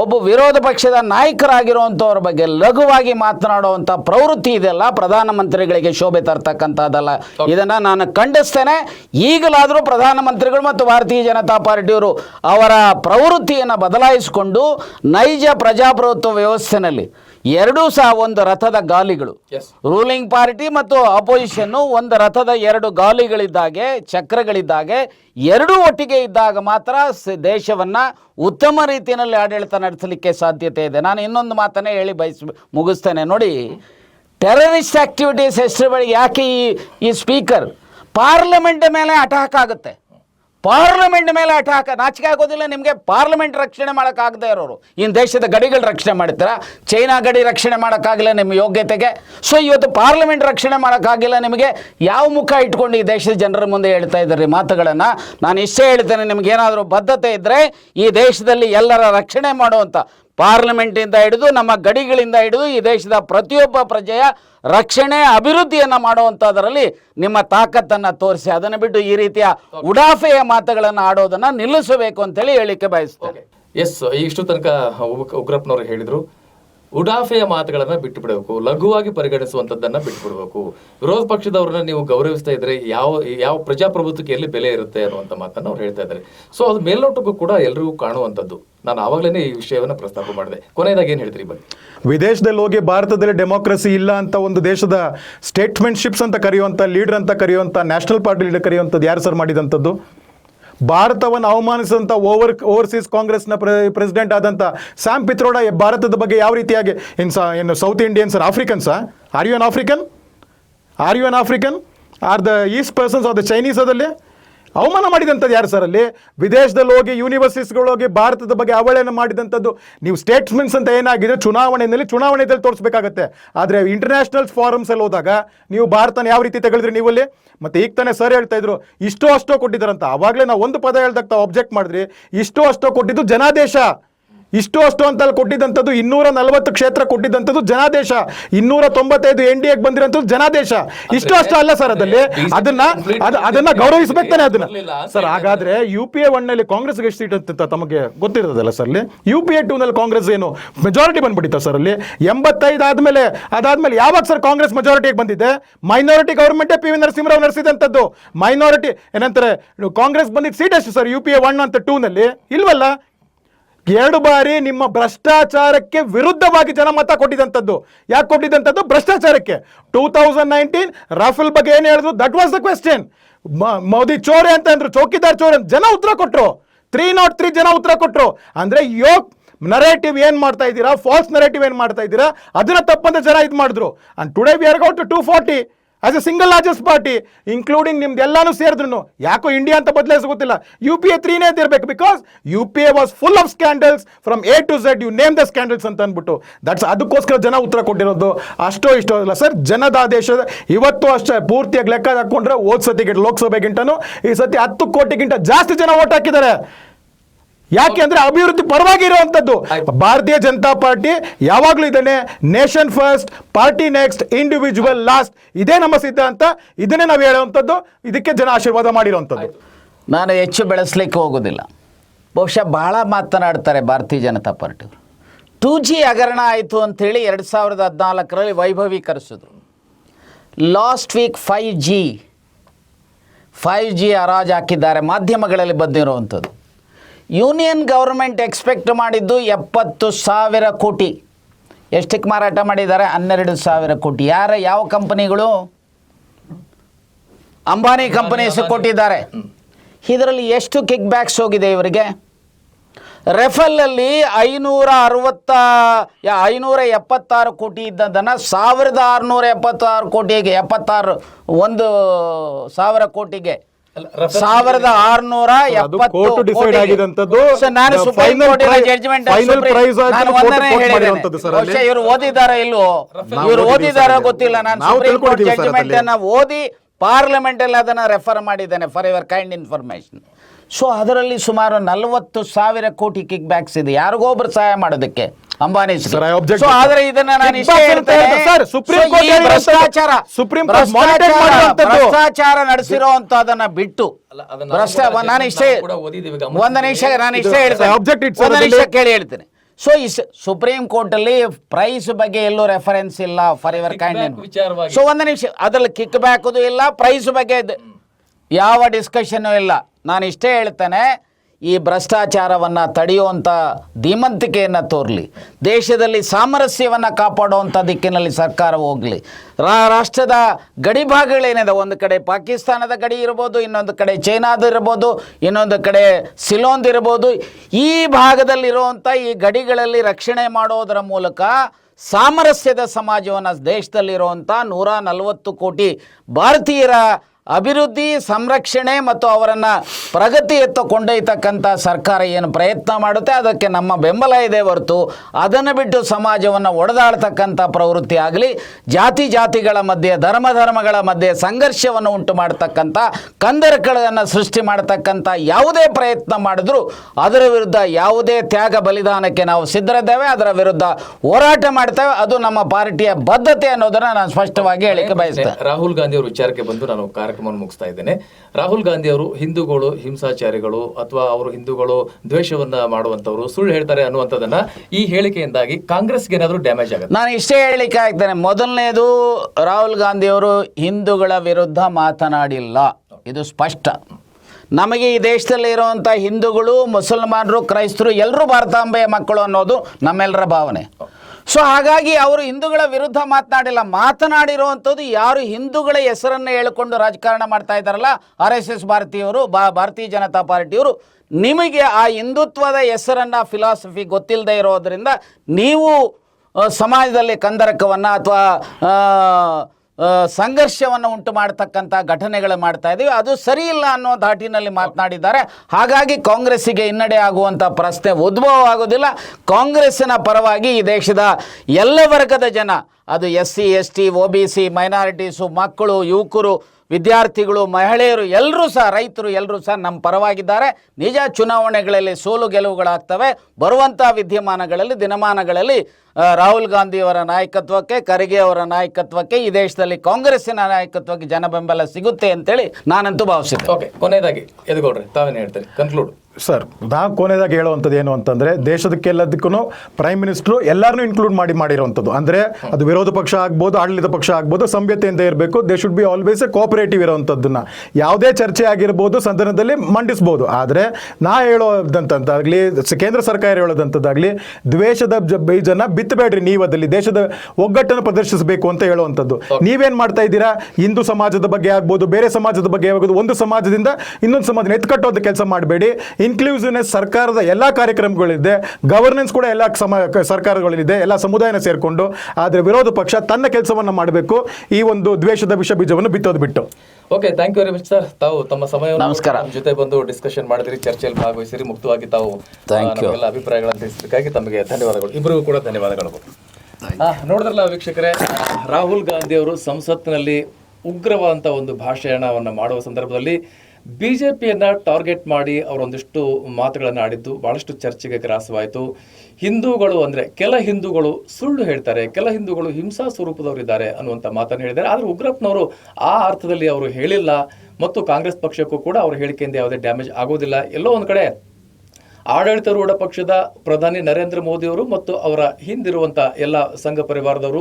ಒಬ್ಬ ವಿರೋಧ ಪಕ್ಷದ ನಾಯಕರಾಗಿರುವಂಥವ್ರ ಬಗ್ಗೆ ಲಘುವಾಗಿ ಮಾತನಾಡುವಂಥ ಪ್ರವೃತ್ತಿ ಇದೆಲ್ಲ ಪ್ರಧಾನಮಂತ್ರಿಗಳಿಗೆ ಶೋಭೆ ತರ್ತಕ್ಕಂಥದ್ದಲ್ಲ. ಇದನ್ನು ನಾನು ಖಂಡಿಸ್ತೇನೆ. ಈಗಲಾದರೂ ಪ್ರಧಾನಮಂತ್ರಿಗಳು ಮತ್ತು ಭಾರತೀಯ ಜನತಾ ಪಾರ್ಟಿಯವರು ಅವರ ಪ್ರವೃತ್ತಿಯನ್ನು ಬದಲಾಯಿಸಿಕೊಂಡು ನೈಜ ಪ್ರಜಾಪ್ರಭುತ್ವ ವ್ಯವಸ್ಥೆಯಲ್ಲಿ ಎರಡೂ ಸಹ ಒಂದು ರಥದ ಗಾಲಿಗಳು. ರೂಲಿಂಗ್ ಪಾರ್ಟಿ ಮತ್ತು ಅಪೋಸಿಷನ್ನು ಒಂದು ರಥದ ಎರಡು ಗಾಲಿಗಳಿದ್ದಾಗೆ ಚಕ್ರಗಳಿದ್ದಾಗೆ ಎರಡೂ ಒಟ್ಟಿಗೆ ಇದ್ದಾಗ ಮಾತ್ರ ದೇಶವನ್ನು ದೇಶವನ್ನ ಉತ್ತಮ ರೀತಿಯಲ್ಲಿ ಆಡಳಿತ ನಡೆಸಲಿಕ್ಕೆ ಸಾಧ್ಯತೆ ಇದೆ. ನಾನು ಇನ್ನೊಂದು ಮಾತನ್ನೇ ಹೇಳಿ ಬಯಸ್ ಮುಗಿಸ್ತೇನೆ. ನೋಡಿ ಟೆರರಿಸ್ಟ್ ಆಕ್ಟಿವಿಟೀಸ್ ಹೆಸರು ಬಳಿ ಯಾಕೆ ಈ ಈ ಸ್ಪೀಕರ್ ಪಾರ್ಲಿಮೆಂಟ್ ಮೇಲೆ ಅಟ್ಯಾಕ್ ಆಗುತ್ತೆ. ಪಾರ್ಲಿಮೆಂಟ್ ಮೇಲೆ ಅಟ್ಯಾಕ್. ನಾಚಿಕೆ ಆಗೋದಿಲ್ಲ, ನಿಮಗೆ ಪಾರ್ಲಿಮೆಂಟ್ ರಕ್ಷಣೆ ಮಾಡೋಕ್ಕಾಗದೇ ಇರೋರು. ಇನ್ನು ದೇಶದ ಗಡಿಗಳು ರಕ್ಷಣೆ ಮಾಡ್ತೀರಾ? ಚೈನಾ ಗಡಿ ರಕ್ಷಣೆ ಮಾಡೋಕ್ಕಾಗಿಲ್ಲ ನಿಮ್ಮ ಯೋಗ್ಯತೆಗೆ? ಸೊ ಇವತ್ತು ಪಾರ್ಲಿಮೆಂಟ್ ರಕ್ಷಣೆ ಮಾಡೋಕ್ಕಾಗಿಲ್ಲ ನಿಮಗೆ? ಯಾವ ಮುಖ ಇಟ್ಕೊಂಡು ಈ ದೇಶದ ಜನರ ಮುಂದೆ ಹೇಳ್ತಾ ಇದ್ದಾರೆ? ಮಾತುಗಳನ್ನು ನಾನು ಇಷ್ಟೇ ಹೇಳ್ತೇನೆ ನಿಮಗೇನಾದರೂ ಬದ್ಧತೆ ಇದ್ದರೆ ಈ ದೇಶದಲ್ಲಿ ಎಲ್ಲರ ರಕ್ಷಣೆ ಮಾಡುವಂಥ ಪಾರ್ಲಿಮೆಂಟಿಂದ ಹಿಡಿದು ನಮ್ಮ ಗಡಿಗಳಿಂದ ಹಿಡಿದು ಈ ದೇಶದ ಪ್ರತಿಯೊಬ್ಬ ಪ್ರಜೆಯ ರಕ್ಷಣೆ ಅಭಿವೃದ್ಧಿಯನ್ನು ಮಾಡುವಂಥದ್ರಲ್ಲಿ ನಿಮ್ಮ ತಾಕತ್ತನ್ನು ತೋರಿಸಿ. ಅದನ್ನು ಬಿಟ್ಟು ಈ ರೀತಿಯ ಉಡಾಫೆಯ ಮಾತುಗಳನ್ನು ಆಡೋದನ್ನು ನಿಲ್ಲಿಸಬೇಕು ಅಂತೇಳಿ ಹೇಳಿಕೆ ಬಯಸ್ತೇನೆ ಎಸ್ ಇಷ್ಟು ತನಕ ಉಗ್- ಉಗ್ರಪ್ಪನವರು ಹೇಳಿದ್ರು. ಉಡಾಫೆಯ ಮಾತುಗಳನ್ನ ಬಿಟ್ಟು ಬಿಡಬೇಕು ಲಘುವಾಗಿ ಪರಿಗಣಿಸುವಂತದ್ದನ್ನ ಬಿಟ್ಟು ಬಿಡಬೇಕು ವಿರೋಧ ಪಕ್ಷದವ್ರನ್ನ ನೀವು ಗೌರವಿಸ್ತಾ ಇದ್ರೆ ಯಾವ ಯಾವ ಪ್ರಜಾಪ್ರಭುತ್ವಕ್ಕೆ ಎಲ್ಲಿ ಬೆಲೆ ಇರುತ್ತೆ ಅನ್ನುವಂತ ಮಾತನ್ನ ಅವ್ರು ಹೇಳ್ತಾ ಇದ್ದಾರೆ. ಸೊ ಅದು ಮೇಲ್ನೋಟಕ್ಕೂ ಕೂಡ ಎಲ್ಲರಿಗೂ ಕಾಣುವಂಥದ್ದು. ನಾನು ಆವಾಗಲೇ ಈ ವಿಷಯವನ್ನ ಪ್ರಸ್ತಾಪ ಮಾಡಿದೆ. ಕೊನೆಯದಾಗಿ ಏನು ಹೇಳ್ತೀರಿ ಬಗ್ಗೆ? ವಿದೇಶದಲ್ಲಿ ಹೋಗಿ ಭಾರತದಲ್ಲಿ ಡೆಮೋಕ್ರಸಿ ಇಲ್ಲ ಅಂತ ಒಂದು ದೇಶದ ಸ್ಟೇಟ್ಮೆಂಟ್ಶಿಪ್ಸ್ ಅಂತ ಕರೆಯುವಂಥ, ಲೀಡರ್ ಅಂತ ಕರೆಯುವಂಥ, ನ್ಯಾಷನಲ್ ಪಾರ್ಟಿ ಲೀಡರ್ ಕರೆಯುವಂಥದ್ದು ಯಾರು ಸರ್ ಮಾಡಿದಂಥದ್ದು? ಭಾರತವನ್ನು ಅವಮಾನಿಸಿದಂಥ ಓವರ್ ಓವರ್ಸೀಸ್ ಕಾಂಗ್ರೆಸ್ನ ಪ್ರೆಸಿಡೆಂಟ್ ಆದಂಥ ಸ್ಯಾಮ್ ಪಿತ್ರೋಡ ಭಾರತದ ಬಗ್ಗೆ ಯಾವ ರೀತಿಯಾಗಿ, ಇನ್ ಸ ಏನು South Indians are ಆಫ್ರಿಕನ್ಸಾ are you an African are you an African are the east persons are the Chinese ಅದಲ್ಲಿ? ಅವಮಾನ ಮಾಡಿದಂಥದ್ದು ಯಾರು ಸರ್ ಅಲ್ಲಿ? ವಿದೇಶದಲ್ಲಿ ಹೋಗಿ ಯೂನಿವರ್ಸಿಟೀಸ್ಗಳು ಹೋಗಿ, ಭಾರತದ ಬಗ್ಗೆ ಅವಹೇಳನ ಮಾಡಿದಂಥದ್ದು. ನೀವು ಸ್ಟೇಟ್ಮೆಂಟ್ಸ್ ಅಂತ ಏನಾಗಿದೆ? ಚುನಾವಣೆಯಲ್ಲಿ ಚುನಾವಣೆಯಲ್ಲಿ ತೋರಿಸ್ಬೇಕಾಗತ್ತೆ. ಆದರೆ ಇಂಟರ್ನ್ಯಾಷನಲ್ ಫಾರಮ್ಸಲ್ಲಿ ಹೋದಾಗ ನೀವು ಭಾರತನ ಯಾವ ರೀತಿ ತೆಗೆದ್ರಿ ನೀವಲ್ಲಿ ಮತ್ತೆ ಈಗ ತಾನೇ ಸರ್ ಹೇಳ್ತಾ ಇದ್ರು, ಇಷ್ಟೋ ಅಷ್ಟೋ ಕೊಟ್ಟಿದ್ದಾರಂತ. ಅವಾಗಲೇ ನಾವು ಒಂದು ಪದ ಹೇಳ್ದಾಗ ತಾವು ಅಬ್ಜೆಕ್ಟ್ ಮಾಡಿದ್ರಿ, ಇಷ್ಟೋ ಅಷ್ಟೋ ಕೊಟ್ಟಿದ್ದು ಜನಾದೇಶ. ಇಷ್ಟು ಅಷ್ಟು ಅಂತ ಅಲ್ಲಿ ಕೊಟ್ಟಿದ್ದಂಥದ್ದು ಇನ್ನೂರ ನಲವತ್ತು ಕ್ಷೇತ್ರ ಕೊಟ್ಟಿದ್ದಂಥದ್ದು ಜನಾದೇಶ. ಇನ್ನೂರ ತೊಂಬತ್ತೈದು ಎನ್ ಡಿ ಎಗೆ ಬಂದಿರೋಂಥದ್ದು ಜನಾದೇಶ. ಇಷ್ಟು ಅಷ್ಟು ಅಲ್ಲ ಸರ್ ಅದಲ್ಲಿ ಅದನ್ನ ಅದ ಅದನ್ನ ಗೌರವಿಸಬೇಕಾನೆ ಅದನ್ನ. ಸರ್ ಹಾಗಾದ್ರೆ ಯು ಪಿ ಎ ಒನ್ನಲ್ಲಿ ಕಾಂಗ್ರೆಸ್ಗೆ ಎಷ್ಟು ಸೀಟ್ ಅಂತ ತಮಗೆ ಗೊತ್ತಿರೋದಲ್ಲ ಸರ್ ಅಲ್ಲಿ? ಯು ಪಿ ಎ ಟೂನಲ್ಲಿ ಕಾಂಗ್ರೆಸ್ ಏನು ಮೆಜಾರಿಟಿ ಬಂದ್ಬಿಟ್ಟಿತ್ತ ಸರ್ ಅಲ್ಲಿ? ಎಂಬತ್ತೈದು ಆದ್ಮೇಲೆ ಅದಾದ್ಮೇಲೆ ಯಾವಾಗ ಸರ್ ಕಾಂಗ್ರೆಸ್ ಮೆಜಾರಿಟಿಗೆ ಬಂದಿದೆ? ಮೈನಾರಿಟಿ ಗೌರ್ಮೆಂಟೇ ಪಿ ವಿ ನರಸಿಂಹರಾವ್ ನಡೆಸಿದಂಥದ್ದು. ಮೈನಾರಿಟಿ ಏನಂತಾರೆ ಕಾಂಗ್ರೆಸ್ ಬಂದಿದ್ದ ಸೀಟ್ ಎಷ್ಟು sir U P A one ಅಂತ ಟೂನಲ್ಲಿ ಇಲ್ವಲ್ಲ? ಎರಡು ಬಾರಿ ನಿಮ್ಮ ಭ್ರಷ್ಟಾಚಾರಕ್ಕೆ ವಿರುದ್ಧವಾಗಿ ಜನ ಮತ ಕೊಟ್ಟಿದ್ದಂಥದ್ದು. ಯಾಕೆ ಕೊಟ್ಟಿದ್ದಂಥದ್ದು? ಭ್ರಷ್ಟಾಚಾರಕ್ಕೆ. ಟೂ ತೌಸಂಡ್ ನೈನ್ಟೀನ್ ರಾಫೆಲ್ ಬಗ್ಗೆ ಏನು ಹೇಳಿದ್ರು? That was the question Modi ಚೋರೆ ಅಂತ ಅಂದ್ರು. ಚೌಕಿದಾರ್ ಚೋರೆ ಅಂತ. ಜನ ಉತ್ತರ ಕೊಟ್ಟರು ತ್ರೀ ನಾಟ್ ತ್ರೀ ಜನ ಉತ್ತರ ಕೊಟ್ಟರು ಅಂದರೆ ಯೋ ನರೇಟಿವ್ ಏನು ಮಾಡ್ತಾ ಇದ್ದೀರಾ? ಫಾಲ್ಸ್ ನರೇಟಿವ್ ಏನು ಮಾಡ್ತಾ ಇದ್ದೀರಾ? ಅದನ್ನ ತಪ್ಪಂತ ಜನ ಇದು ಮಾಡಿದ್ರು. And today we are got to two forty as a single largest party including ನಿಮ್ದು ಎಲ್ಲಾನು ಸೇರಿದ್ರು ಯಾಕೋ ಇಂಡಿಯಾ ಅಂತ ಬದಲಾಯಿಸ ಗೊತ್ತಿಲ್ಲ. ಯು ಪಿ ಎ ತ್ರೀನೇ ಇರಬೇಕು because U P A was full of scandals from A to Z you name the scandals ಅಂತ ಅಂದ್ಬಿಟ್ಟು. ದಟ್ಸ್ ಅದಕ್ಕೋಸ್ಕರ ಜನ ಉತ್ತರ ಕೊಟ್ಟಿರೋದು. ಅಷ್ಟೋ ಇಷ್ಟೋ ಇಲ್ಲ ಸರ್ ಜನದ ಆದೇಶದ ಇವತ್ತು ಅಷ್ಟೇ ಪೂರ್ತಿಯಾಗಿ ಲೆಕ್ಕ ಹಾಕೊಂಡ್ರೆ ಓದ್ ಸತಿಗೆ ಲೋಕಸಭೆಗಿಂತನೂ ಈ ಸತಿ ಹತ್ತು ಕೋಟಿಗಿಂತ ಜಾಸ್ತಿ ಜನ ಓಟ್ ಹಾಕಿದ್ದಾರೆ. ಯಾಕೆ ಅಂದ್ರೆ ಅಭಿವೃದ್ಧಿ ಪರವಾಗಿ ಇರುವಂತದ್ದು. ಭಾರತೀಯ ಜನತಾ ಪಾರ್ಟಿ ಯಾವಾಗಲೂ ಇದನ್ನೇ nation first party next individual last ಇದೇ ನಮ್ಮ ಸಿದ್ಧಾಂತ. ಇದನ್ನೇ ನಾವು ಹೇಳುವಂಥದ್ದು ಇದಕ್ಕೆ ಜನ ಆಶೀರ್ವಾದ ಮಾಡಿರುವಂಥದ್ದು ನಾನು ಹೆಚ್ಚು ಬೆಳೆಸಲಿಕ್ಕೆ ಹೋಗೋದಿಲ್ಲ. ಬಹುಶಃ ಬಹಳ ಮಾತನಾಡ್ತಾರೆ ಭಾರತೀಯ ಜನತಾ ಪಾರ್ಟಿ ಟೂ ಜಿ ಹಗರಣ ಆಯಿತು ಅಂಥೇಳಿ ಎರಡು ಸಾವಿರದ ಹದಿನಾಲ್ಕರಲ್ಲಿ ವೈಭವೀಕರಿಸಿದ್ರು last week five G five G ಹರಾಜು ಹಾಕಿದ್ದಾರೆ ಮಾಧ್ಯಮಗಳಲ್ಲಿ ಬಂದಿರುವಂಥದ್ದು. ಯೂನಿಯನ್ ಗೌರ್ಮೆಂಟ್ ಎಕ್ಸ್ಪೆಕ್ಟ್ ಮಾಡಿದ್ದು ಎಪ್ಪತ್ತು ಸಾವಿರ ಕೋಟಿ. ಎಷ್ಟಕ್ಕೆ ಮಾರಾಟ ಮಾಡಿದ್ದಾರೆ? ಹನ್ನೆರಡು ಸಾವಿರ ಕೋಟಿ. ಯಾರ, ಯಾವ ಕಂಪನಿಗಳು? ಅಂಬಾನಿ ಕಂಪನೀಸ್ ಕೊಟ್ಟಿದ್ದಾರೆ. ಇದರಲ್ಲಿ ಎಷ್ಟು ಕಿಕ್ ಬ್ಯಾಕ್ಸ್ ಹೋಗಿದೆ ಇವರಿಗೆ? ರೆಫಲ್ಲಲ್ಲಿ ಐನೂರ ಅರವತ್ತ ಐನೂರ ಎಪ್ಪತ್ತಾರು ಕೋಟಿ ಇದ್ದದನ್ನು ಸಾವಿರದ ಆರುನೂರ ಎಪ್ಪತ್ತಾರು ಕೋಟಿಗೆ, ಎಪ್ಪತ್ತಾರು, ಒಂದು ಸಾವಿರ ಕೋಟಿಗೆ ಸಾವಿರದ ಆರುನೂರ. ನಾನು ಸುಪ್ರೀಂ ಜಡ್ಜ್ಮೆಂಟ್ ನಾನು ಒಂದನೇ. ಬಹುಶಃ ಇವರು ಓದಿದ್ದೀವಿ ಗೊತ್ತಿಲ್ಲ. ನಾನು ನಾವು ಸುಪ್ರೀಂ ಕೋರ್ಟ್ ತಿಳ್ಕೊಂಡಿದ್ದೀವಿ sir ಜಡ್ಜ್ಮೆಂಟ್ ಅನ್ನ ಓದಿ ಪಾರ್ಲಿಮೆಂಟ್ ಅಲ್ಲಿ ಅದನ್ನ ರೆಫರ್ ಮಾಡಿದ್ದೇನೆ for your kind information so ಅದರಲ್ಲಿ ಸುಮಾರು ನಲವತ್ತು ಸಾವಿರ ಕೋಟಿ ಕಿಕ್ ಬ್ಯಾಕ್ಸ್ ಇದೆ. ಯಾರಿಗೋ ಒಬ್ರು ಸಹಾಯ ಮಾಡೋದಕ್ಕೆ? Ambani Sir, I object so to ಆದ್ರೆ ಇದನ್ನ ನಾನು So, Court ಈ ಭ್ರಷ್ಟಾಚಾರ ಸುಪ್ರೀಂ ಕೋರ್ಟ್ monitor ಭ್ರಷ್ಟಾಚಾರ ನಡೆಸಿರೋಂಥದ್ದನ್ನ ಬಿಟ್ಟು. ಭ್ರಷ್ಟ ನಾನು ಇಷ್ಟೇ. ಒಂದು ನಿಮಿಷ ನಾನು ಇಷ್ಟೇ ಹೇಳ್ತೇನೆ. ಆಬ್ಜೆಕ್ಟ್ it, ಒಂದು ನಿಮಿಷ ಕೇಳಿ ಹೇಳ್ತೇನೆ. ಸೊ ಈ ಸುಪ್ರೀಂ ಕೋರ್ಟ್ ಅಲ್ಲಿ ಪ್ರೈಸ್ ಬಗ್ಗೆ ಎಲ್ಲೂ ರೆಫರೆನ್ಸ್ ಇಲ್ಲ ಫಾರ್ ಯುವರ್ Kickback ಕೈಂಡ್ ವಿಚಾರವಾಗಿ. ಸೊ ಒಂದು ನಿಮಿಷ ಅದ್ರಲ್ಲಿ ಕಿಕ್ ಬ್ಯಾಕ್ ಇಲ್ಲ ಪ್ರೈಸ್ ಬಗ್ಗೆ ಇದು- ಯಾವ ಡಿಸ್ಕಷನ್ ಇಲ್ಲ. ನಾನು ಇಷ್ಟೇ ಹೇಳ್ತೇನೆ, ಈ ಭ್ರಷ್ಟಾಚಾರವನ್ನು ತಡೆಯುವಂಥ ಧೀಮಂತಿಕೆಯನ್ನು ತೋರಲಿ. ದೇಶದಲ್ಲಿ ಸಾಮರಸ್ಯವನ್ನು ಕಾಪಾಡುವಂಥ ದಿಕ್ಕಿನಲ್ಲಿ ಸರ್ಕಾರ ಹೋಗಲಿ. ರಾ, ರಾಷ್ಟ್ರದ ಗಡಿ ಭಾಗಗಳೇನಿದೆ, ಒಂದು ಕಡೆ ಪಾಕಿಸ್ತಾನದ ಗಡಿ ಇರ್ಬೋದು, ಇನ್ನೊಂದು ಕಡೆ ಚೈನಾದ ಇರ್ಬೋದು, ಇನ್ನೊಂದು ಕಡೆ ಸಿಲೋಂದ್ ಇರ್ಬೋದು, ಈ ಭಾಗದಲ್ಲಿರುವಂಥ ಈ ಗಡಿಗಳಲ್ಲಿ ರಕ್ಷಣೆ ಮಾಡೋದರ ಮೂಲಕ ಸಾಮರಸ್ಯದ ಸಮಾಜವನ್ನು ದೇಶದಲ್ಲಿರುವಂಥ ನೂರ ನಲವತ್ತು ಕೋಟಿ ಭಾರತೀಯರ ಅಭಿವೃದ್ಧಿ ಸಂರಕ್ಷಣೆ ಮತ್ತು ಅವರನ್ನು ಪ್ರಗತಿಯತ್ತ ಕೊಂಡೊಯ್ತಕ್ಕಂಥ ಸರ್ಕಾರ ಏನು ಪ್ರಯತ್ನ ಮಾಡುತ್ತೆ ಅದಕ್ಕೆ ನಮ್ಮ ಬೆಂಬಲ ಇದೆ ಹೊರತು ಅದನ್ನು ಬಿಟ್ಟು ಸಮಾಜವನ್ನು ಒಡೆದಾಡ್ತಕ್ಕಂಥ ಪ್ರವೃತ್ತಿ ಆಗಲಿ ಜಾತಿ ಜಾತಿಗಳ ಮಧ್ಯೆ ಧರ್ಮ ಧರ್ಮಗಳ ಮಧ್ಯೆ ಸಂಘರ್ಷವನ್ನು ಉಂಟು ಮಾಡತಕ್ಕಂಥ ಕಂದರಗಳನ್ನು ಸೃಷ್ಟಿ ಮಾಡತಕ್ಕಂಥ ಯಾವುದೇ ಪ್ರಯತ್ನ ಮಾಡಿದ್ರು ಅದರ ವಿರುದ್ಧ ಯಾವುದೇ ತ್ಯಾಗ ಬಲಿದಾನಕ್ಕೆ ನಾವು ಸಿದ್ಧರಿದ್ದೇವೆ ಅದರ ವಿರುದ್ಧ ಹೋರಾಟ ಮಾಡ್ತೇವೆ. ಅದು ನಮ್ಮ ಪಾರ್ಟಿಯ ಬದ್ಧತೆ ಅನ್ನೋದನ್ನು ನಾನು ಸ್ಪಷ್ಟವಾಗಿ ಹೇಳಿಕೆ ಬಯಸ್ತೇನೆ. ರಾಹುಲ್ ಗಾಂಧಿ ಅವರ ವಿಚಾರಕ್ಕೆ ಬಂದು ನಾನು ಕಾರ್ಯಕ್ರಮವನ್ನು ಮುಗಿಸ್ತಾ ಇದ್ದೇನೆ. ರಾಹುಲ್ ಗಾಂಧಿ ಅವರು ಹಿಂದೂಗಳು, ಹಿಂಸಾಚಾರಿಗಳು ಅಥವಾ ಅವರು ಹಿಂದೂಗಳು ದ್ವೇಷವನ್ನ ಮಾಡುವಂತವರು ಸುಳ್ಳು ಹೇಳ್ತಾರೆ ಅನ್ನುವಂಥದ್ದನ್ನ ಈ ಹೇಳಿಕೆಯಿಂದಾಗಿ ಕಾಂಗ್ರೆಸ್ಗೆ ಏನಾದರೂ ಡ್ಯಾಮೇಜ್ ಆಗುತ್ತೆ? ನಾನು ಇಷ್ಟೇ ಹೇಳಲಿಕ್ಕೆ ಆಗ್ತೇನೆ. ಮೊದಲನೇದು ರಾಹುಲ್ ಗಾಂಧಿ ಅವರು ಹಿಂದೂಗಳ ವಿರುದ್ಧ ಮಾತನಾಡಿಲ್ಲ. ಇದು ಸ್ಪಷ್ಟ. ನಮಗೆ ಈ ದೇಶದಲ್ಲಿ ಇರುವಂಥ ಹಿಂದೂಗಳು, ಮುಸಲ್ಮಾನರು, ಕ್ರೈಸ್ತರು, ಎಲ್ಲರೂ ಭಾರತಾಂಬೆಯ ಮಕ್ಕಳು ಅನ್ನೋದು ನಮ್ಮೆಲ್ಲರ ಭಾವನೆ. ಸೊ ಹಾಗಾಗಿ ಅವರು ಹಿಂದೂಗಳ ವಿರುದ್ಧ ಮಾತನಾಡಿಲ್ಲ. ಮಾತನಾಡಿರುವಂಥದ್ದು ಯಾರು ಹಿಂದೂಗಳ ಹೆಸರನ್ನು ಹೇಳಿಕೊಂಡು ರಾಜಕಾರಣ ಮಾಡ್ತಾ ಇದ್ದಾರಲ್ಲ, ಆರ್ ಎಸ್ ಎಸ್ ಭಾರತೀಯವರು, ಬಾ, ಭಾರತೀಯ ಜನತಾ ಪಾರ್ಟಿಯವರು. ನಿಮಗೆ ಆ ಹಿಂದುತ್ವದ ಹೆಸರನ್ನು ಫಿಲಾಸಫಿ ಗೊತ್ತಿಲ್ಲದೆ ಇರೋದರಿಂದ ನೀವು ಸಮಾಜದಲ್ಲಿ ಕಂದರಕವನ್ನು ಅಥವಾ ಸಂಘರ್ಷವನ್ನು ಉಂಟು ಮಾಡ್ತಕ್ಕಂಥ ಘಟನೆಗಳು ಮಾಡ್ತಾ ಇದ್ದೀವಿ. ಅದು ಸರಿ ಇಲ್ಲ ಅನ್ನೋ ಧಾಟಿನಲ್ಲಿ ಮಾತನಾಡಿದ್ದಾರೆ. ಹಾಗಾಗಿ ಕಾಂಗ್ರೆಸ್ಸಿಗೆ ಹಿನ್ನಡೆ ಆಗುವಂಥ ಪ್ರಶ್ನೆ ಉದ್ಭವ ಆಗೋದಿಲ್ಲ ಕಾಂಗ್ರೆಸ್ಸಿನ ಪರವಾಗಿ ಈ ದೇಶದ ಎಲ್ಲ ವರ್ಗದ ಜನ ಅದು S C S T O B C, minorities, ಮಕ್ಕಳು, ಯುವಕರು, ವಿದ್ಯಾರ್ಥಿಗಳು, ಮಹಿಳೆಯರು ಎಲ್ಲರೂ ಸಹ, ರೈತರು ಎಲ್ಲರೂ ಸಹ ನಮ್ಮ ಪರವಾಗಿದ್ದಾರೆ. ನಿಜ ಚುನಾವಣೆಗಳಲ್ಲಿ ಸೋಲು ಗೆಲುವುಗಳಾಗ್ತವೆ. ಬರುವಂಥ ವಿದ್ಯಮಾನಗಳಲ್ಲಿ, ದಿನಮಾನಗಳಲ್ಲಿ ರಾಹುಲ್ ಗಾಂಧಿಯವರ ನಾಯಕತ್ವಕ್ಕೆ, ಖರ್ಗೆ ಅವರ ನಾಯಕತ್ವಕ್ಕೆ, ಈ ದೇಶದಲ್ಲಿ ಕಾಂಗ್ರೆಸ್ಸಿನ ನಾಯಕತ್ವಕ್ಕೆ ಜನ ಬೆಂಬಲ ಸಿಗುತ್ತೆ ಅಂತೇಳಿ ನಾನಂತೂ ಭಾವಿಸಿದ್ದೆ ಓಕೆ, ಕೊನೆಯದಾಗಿ ಎದುಗೌಡ್ರಿ ತಾವೇನು ಹೇಳ್ತಾರೆ? ಕನ್ಕ್ಲೂಡ್ ಸರ್ ನಾ ಕೊನೆಯದಾಗಿ ಹೇಳುವಂಥದ್ದು ಏನು ಅಂತಂದರೆ ದೇಶದಕ್ಕೆಲ್ಲದಕ್ಕೂ ಪ್ರೈಮ್ ಮಿನಿಸ್ಟ್ರು ಎಲ್ಲರನ್ನೂ ಇನ್ಕ್ಲೂಡ್ ಮಾಡಿ ಮಾಡಿರುವಂಥದ್ದು ಅಂದರೆ ಅದು ವಿರೋಧ ಪಕ್ಷ ಆಗ್ಬೋದು ಆಡಳಿತ ಪಕ್ಷ ಆಗ್ಬೋದು ಸಂಭ್ಯತೆಯಿಂದ ಇರಬೇಕು they should be always a cooperative ಇರೋವಂಥದ್ದನ್ನು ಯಾವುದೇ ಚರ್ಚೆ ಆಗಿರ್ಬೋದು ಸದನದಲ್ಲಿ ಮಂಡಿಸ್ಬೋದು. ಆದರೆ ನಾ ಹೇಳೋದಂತಾಗಲಿ ಕೇಂದ್ರ ಸರ್ಕಾರ ಹೇಳೋದಂಥದ್ದಾಗಲಿ ದ್ವೇಷದ ಬೀಜನ ಬಿತ್ತಬೇಡ್ರಿ ನೀವು ಅದರಲ್ಲಿ. ದೇಶದ ಒಗ್ಗಟ್ಟನ್ನು ಪ್ರದರ್ಶಿಸಬೇಕು ಅಂತ ಹೇಳುವಂಥದ್ದು. ನೀವೇನು ಮಾಡ್ತಾ ಇದ್ದೀರಾ? ಹಿಂದೂ ಸಮಾಜದ ಬಗ್ಗೆ ಆಗ್ಬೋದು ಬೇರೆ ಸಮಾಜದ ಬಗ್ಗೆ ಆಗ್ಬೋದು ಒಂದು ಸಮಾಜದಿಂದ ಇನ್ನೊಂದು ಸಮಾಜನ ಎತ್ಕಟ್ಟೋದ ಕೆಲಸ ಮಾಡಬೇಡಿ. ಇನ್ಕ್ಲೂಸಿವ್ನೆಸ್ ಸರ್ಕಾರದ ಎಲ್ಲ ಕಾರ್ಯಕ್ರಮಗಳಿದೆ ಗವರ್ನೆನ್ಸ್ ಕೂಡ ಎಲ್ಲ ಸಮ ಸರ್ಕಾರಗಳಲ್ಲಿದೆ ಸರ್ಕಾರಗಳಿದೆ ಎಲ್ಲ ಸಮುದಾಯನ ಸೇರಿಕೊಂಡು ಆದರೆ ವಿರೋಧ ಪಕ್ಷ ತನ್ನ ಕೆಲಸವನ್ನು ಮಾಡಬೇಕು ಈ ಒಂದು ದ್ವೇಷದ ವಿಷ ಬೀಜವನ್ನು ಬಿತ್ತೋದು ಬಿಟ್ಟು. Okay thank you very much sir ತಾವು ತಮ್ಮ ಸಮಯವನ್ನು ನಮಸ್ಕಾರ. ಜೊತೆ ಬಂದು ಡಿಸ್ಕಷನ್ ಮಾಡಿದ್ರಿ ಚರ್ಚೆಯಲ್ಲಿ ಭಾಗವಹಿಸಿರಿ ಮುಕ್ತವಾಗಿ ತಾವು ಎಲ್ಲ ಅಭಿಪ್ರಾಯಗಳನ್ನು ತಿಳಿಸಿದ್ದಕ್ಕಾಗಿ ತಮಗೆ ಧನ್ಯವಾದಗಳು. ಇಬ್ಬರಿಗೂ ಕೂಡ ಧನ್ಯವಾದಗಳು. ನೋಡಿದ್ರಲ್ಲ ವೀಕ್ಷಕರೇ ರಾಹುಲ್ ಗಾಂಧಿ ಅವರು ಸಂಸತ್ತಿನಲ್ಲಿ ಉಗ್ರವಾದಂಥ ಒಂದು ಭಾಷಣವನ್ನು ಮಾಡುವ ಸಂದರ್ಭದಲ್ಲಿ ಬಿಜೆಪಿಯನ್ನ ಟಾರ್ಗೆಟ್ ಮಾಡಿ ಅವರೊಂದಿಷ್ಟು ಮಾತುಗಳನ್ನು ಆಡಿದ್ದು ಭಾಳಷ್ಟು ಚರ್ಚೆಗೆ ಗ್ರಾಸವಾಯಿತು. ಹಿಂದೂಗಳು ಅಂದರೆ ಕೆಲ ಹಿಂದೂಗಳು ಸುಳ್ಳು ಹೇಳ್ತಾರೆ, ಕೆಲ ಹಿಂದೂಗಳು ಹಿಂಸಾ ಸ್ವರೂಪದವರಿದ್ದಾರೆ ಅನ್ನುವಂಥ ಮಾತನ್ನು ಹೇಳಿದ್ದಾರೆ. ಆದರೆ ಉಗ್ರಪ್ಪನವರು ಆ ಅರ್ಥದಲ್ಲಿ ಅವರು ಹೇಳಿಲ್ಲ ಮತ್ತು ಕಾಂಗ್ರೆಸ್ ಪಕ್ಷಕ್ಕೂ ಕೂಡ ಅವರ ಹೇಳಿಕೆಯಿಂದ ಯಾವುದೇ ಡ್ಯಾಮೇಜ್ ಆಗೋದಿಲ್ಲ. ಎಲ್ಲೋ ಒಂದು ಕಡೆ ಆಡಳಿತಾರೂಢ ಪಕ್ಷದ ಪ್ರಧಾನಿ ನರೇಂದ್ರ ಮೋದಿ ಅವರು ಮತ್ತು ಅವರ ಹಿಂದಿರುವಂಥ ಎಲ್ಲ ಸಂಘ ಪರಿವಾರದವರು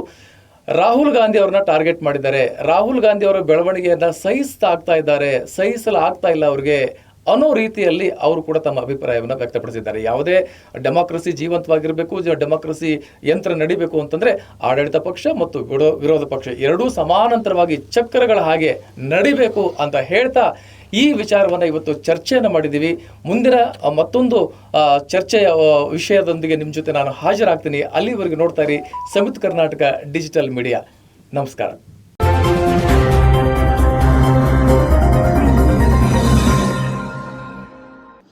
ರಾಹುಲ್ ಗಾಂಧಿ ಅವ್ರನ್ನ ಟಾರ್ಗೆಟ್ ಮಾಡಿದ್ದಾರೆ. ರಾಹುಲ್ ಗಾಂಧಿ ಅವರ ಬೆಳವಣಿಗೆಯನ್ನ ಸಹಿಸ್ತಾ ಆಗ್ತಾ ಇದ್ದಾರೆ. ಸಹಿಸಲು ಆಗ್ತಾ ಇಲ್ಲ ಅವ್ರಿಗೆ. ಅನ್ನೋ ರೀತಿಯಲ್ಲಿ ಅವರು ಕೂಡ ತಮ್ಮ ಅಭಿಪ್ರಾಯವನ್ನು ವ್ಯಕ್ತಪಡಿಸಿದ್ದಾರೆ. ಯಾವುದೇ ಡೆಮಾಕ್ರಸಿ ಜೀವಂತವಾಗಿರಬೇಕು ಡೆಮಾಕ್ರಸಿ ಯಂತ್ರ ನಡಿಬೇಕು ಅಂತಂದ್ರೆ ಆಡಳಿತ ಪಕ್ಷ ಮತ್ತು ವಿರೋ- ವಿರೋಧ ಪಕ್ಷ ಎರಡೂ ಸಮಾನಾಂತರವಾಗಿ ಚಕ್ರಗಳ ಹಾಗೆ ನಡಿಬೇಕು ಅಂತ ಹೇಳ್ತಾ ಈ ವಿಚಾರವನ್ನು ಇವತ್ತು ಚರ್ಚೆಯನ್ನು ಮಾಡಿದ್ದೀವಿ. ಮುಂದಿನ ಮತ್ತೊಂದು ಚರ್ಚೆಯ ವಿಷಯದೊಂದಿಗೆ ನಿಮ್ಮ ಜೊತೆ ನಾನು ಹಾಜರಾಗ್ತೀನಿ. ಅಲ್ಲಿವರೆಗೆ ನೋಡ್ತಾ ಇರಿ ಸಂಯುಕ್ತ ಕರ್ನಾಟಕ ಡಿಜಿಟಲ್ ಮೀಡಿಯಾ. ನಮಸ್ಕಾರ.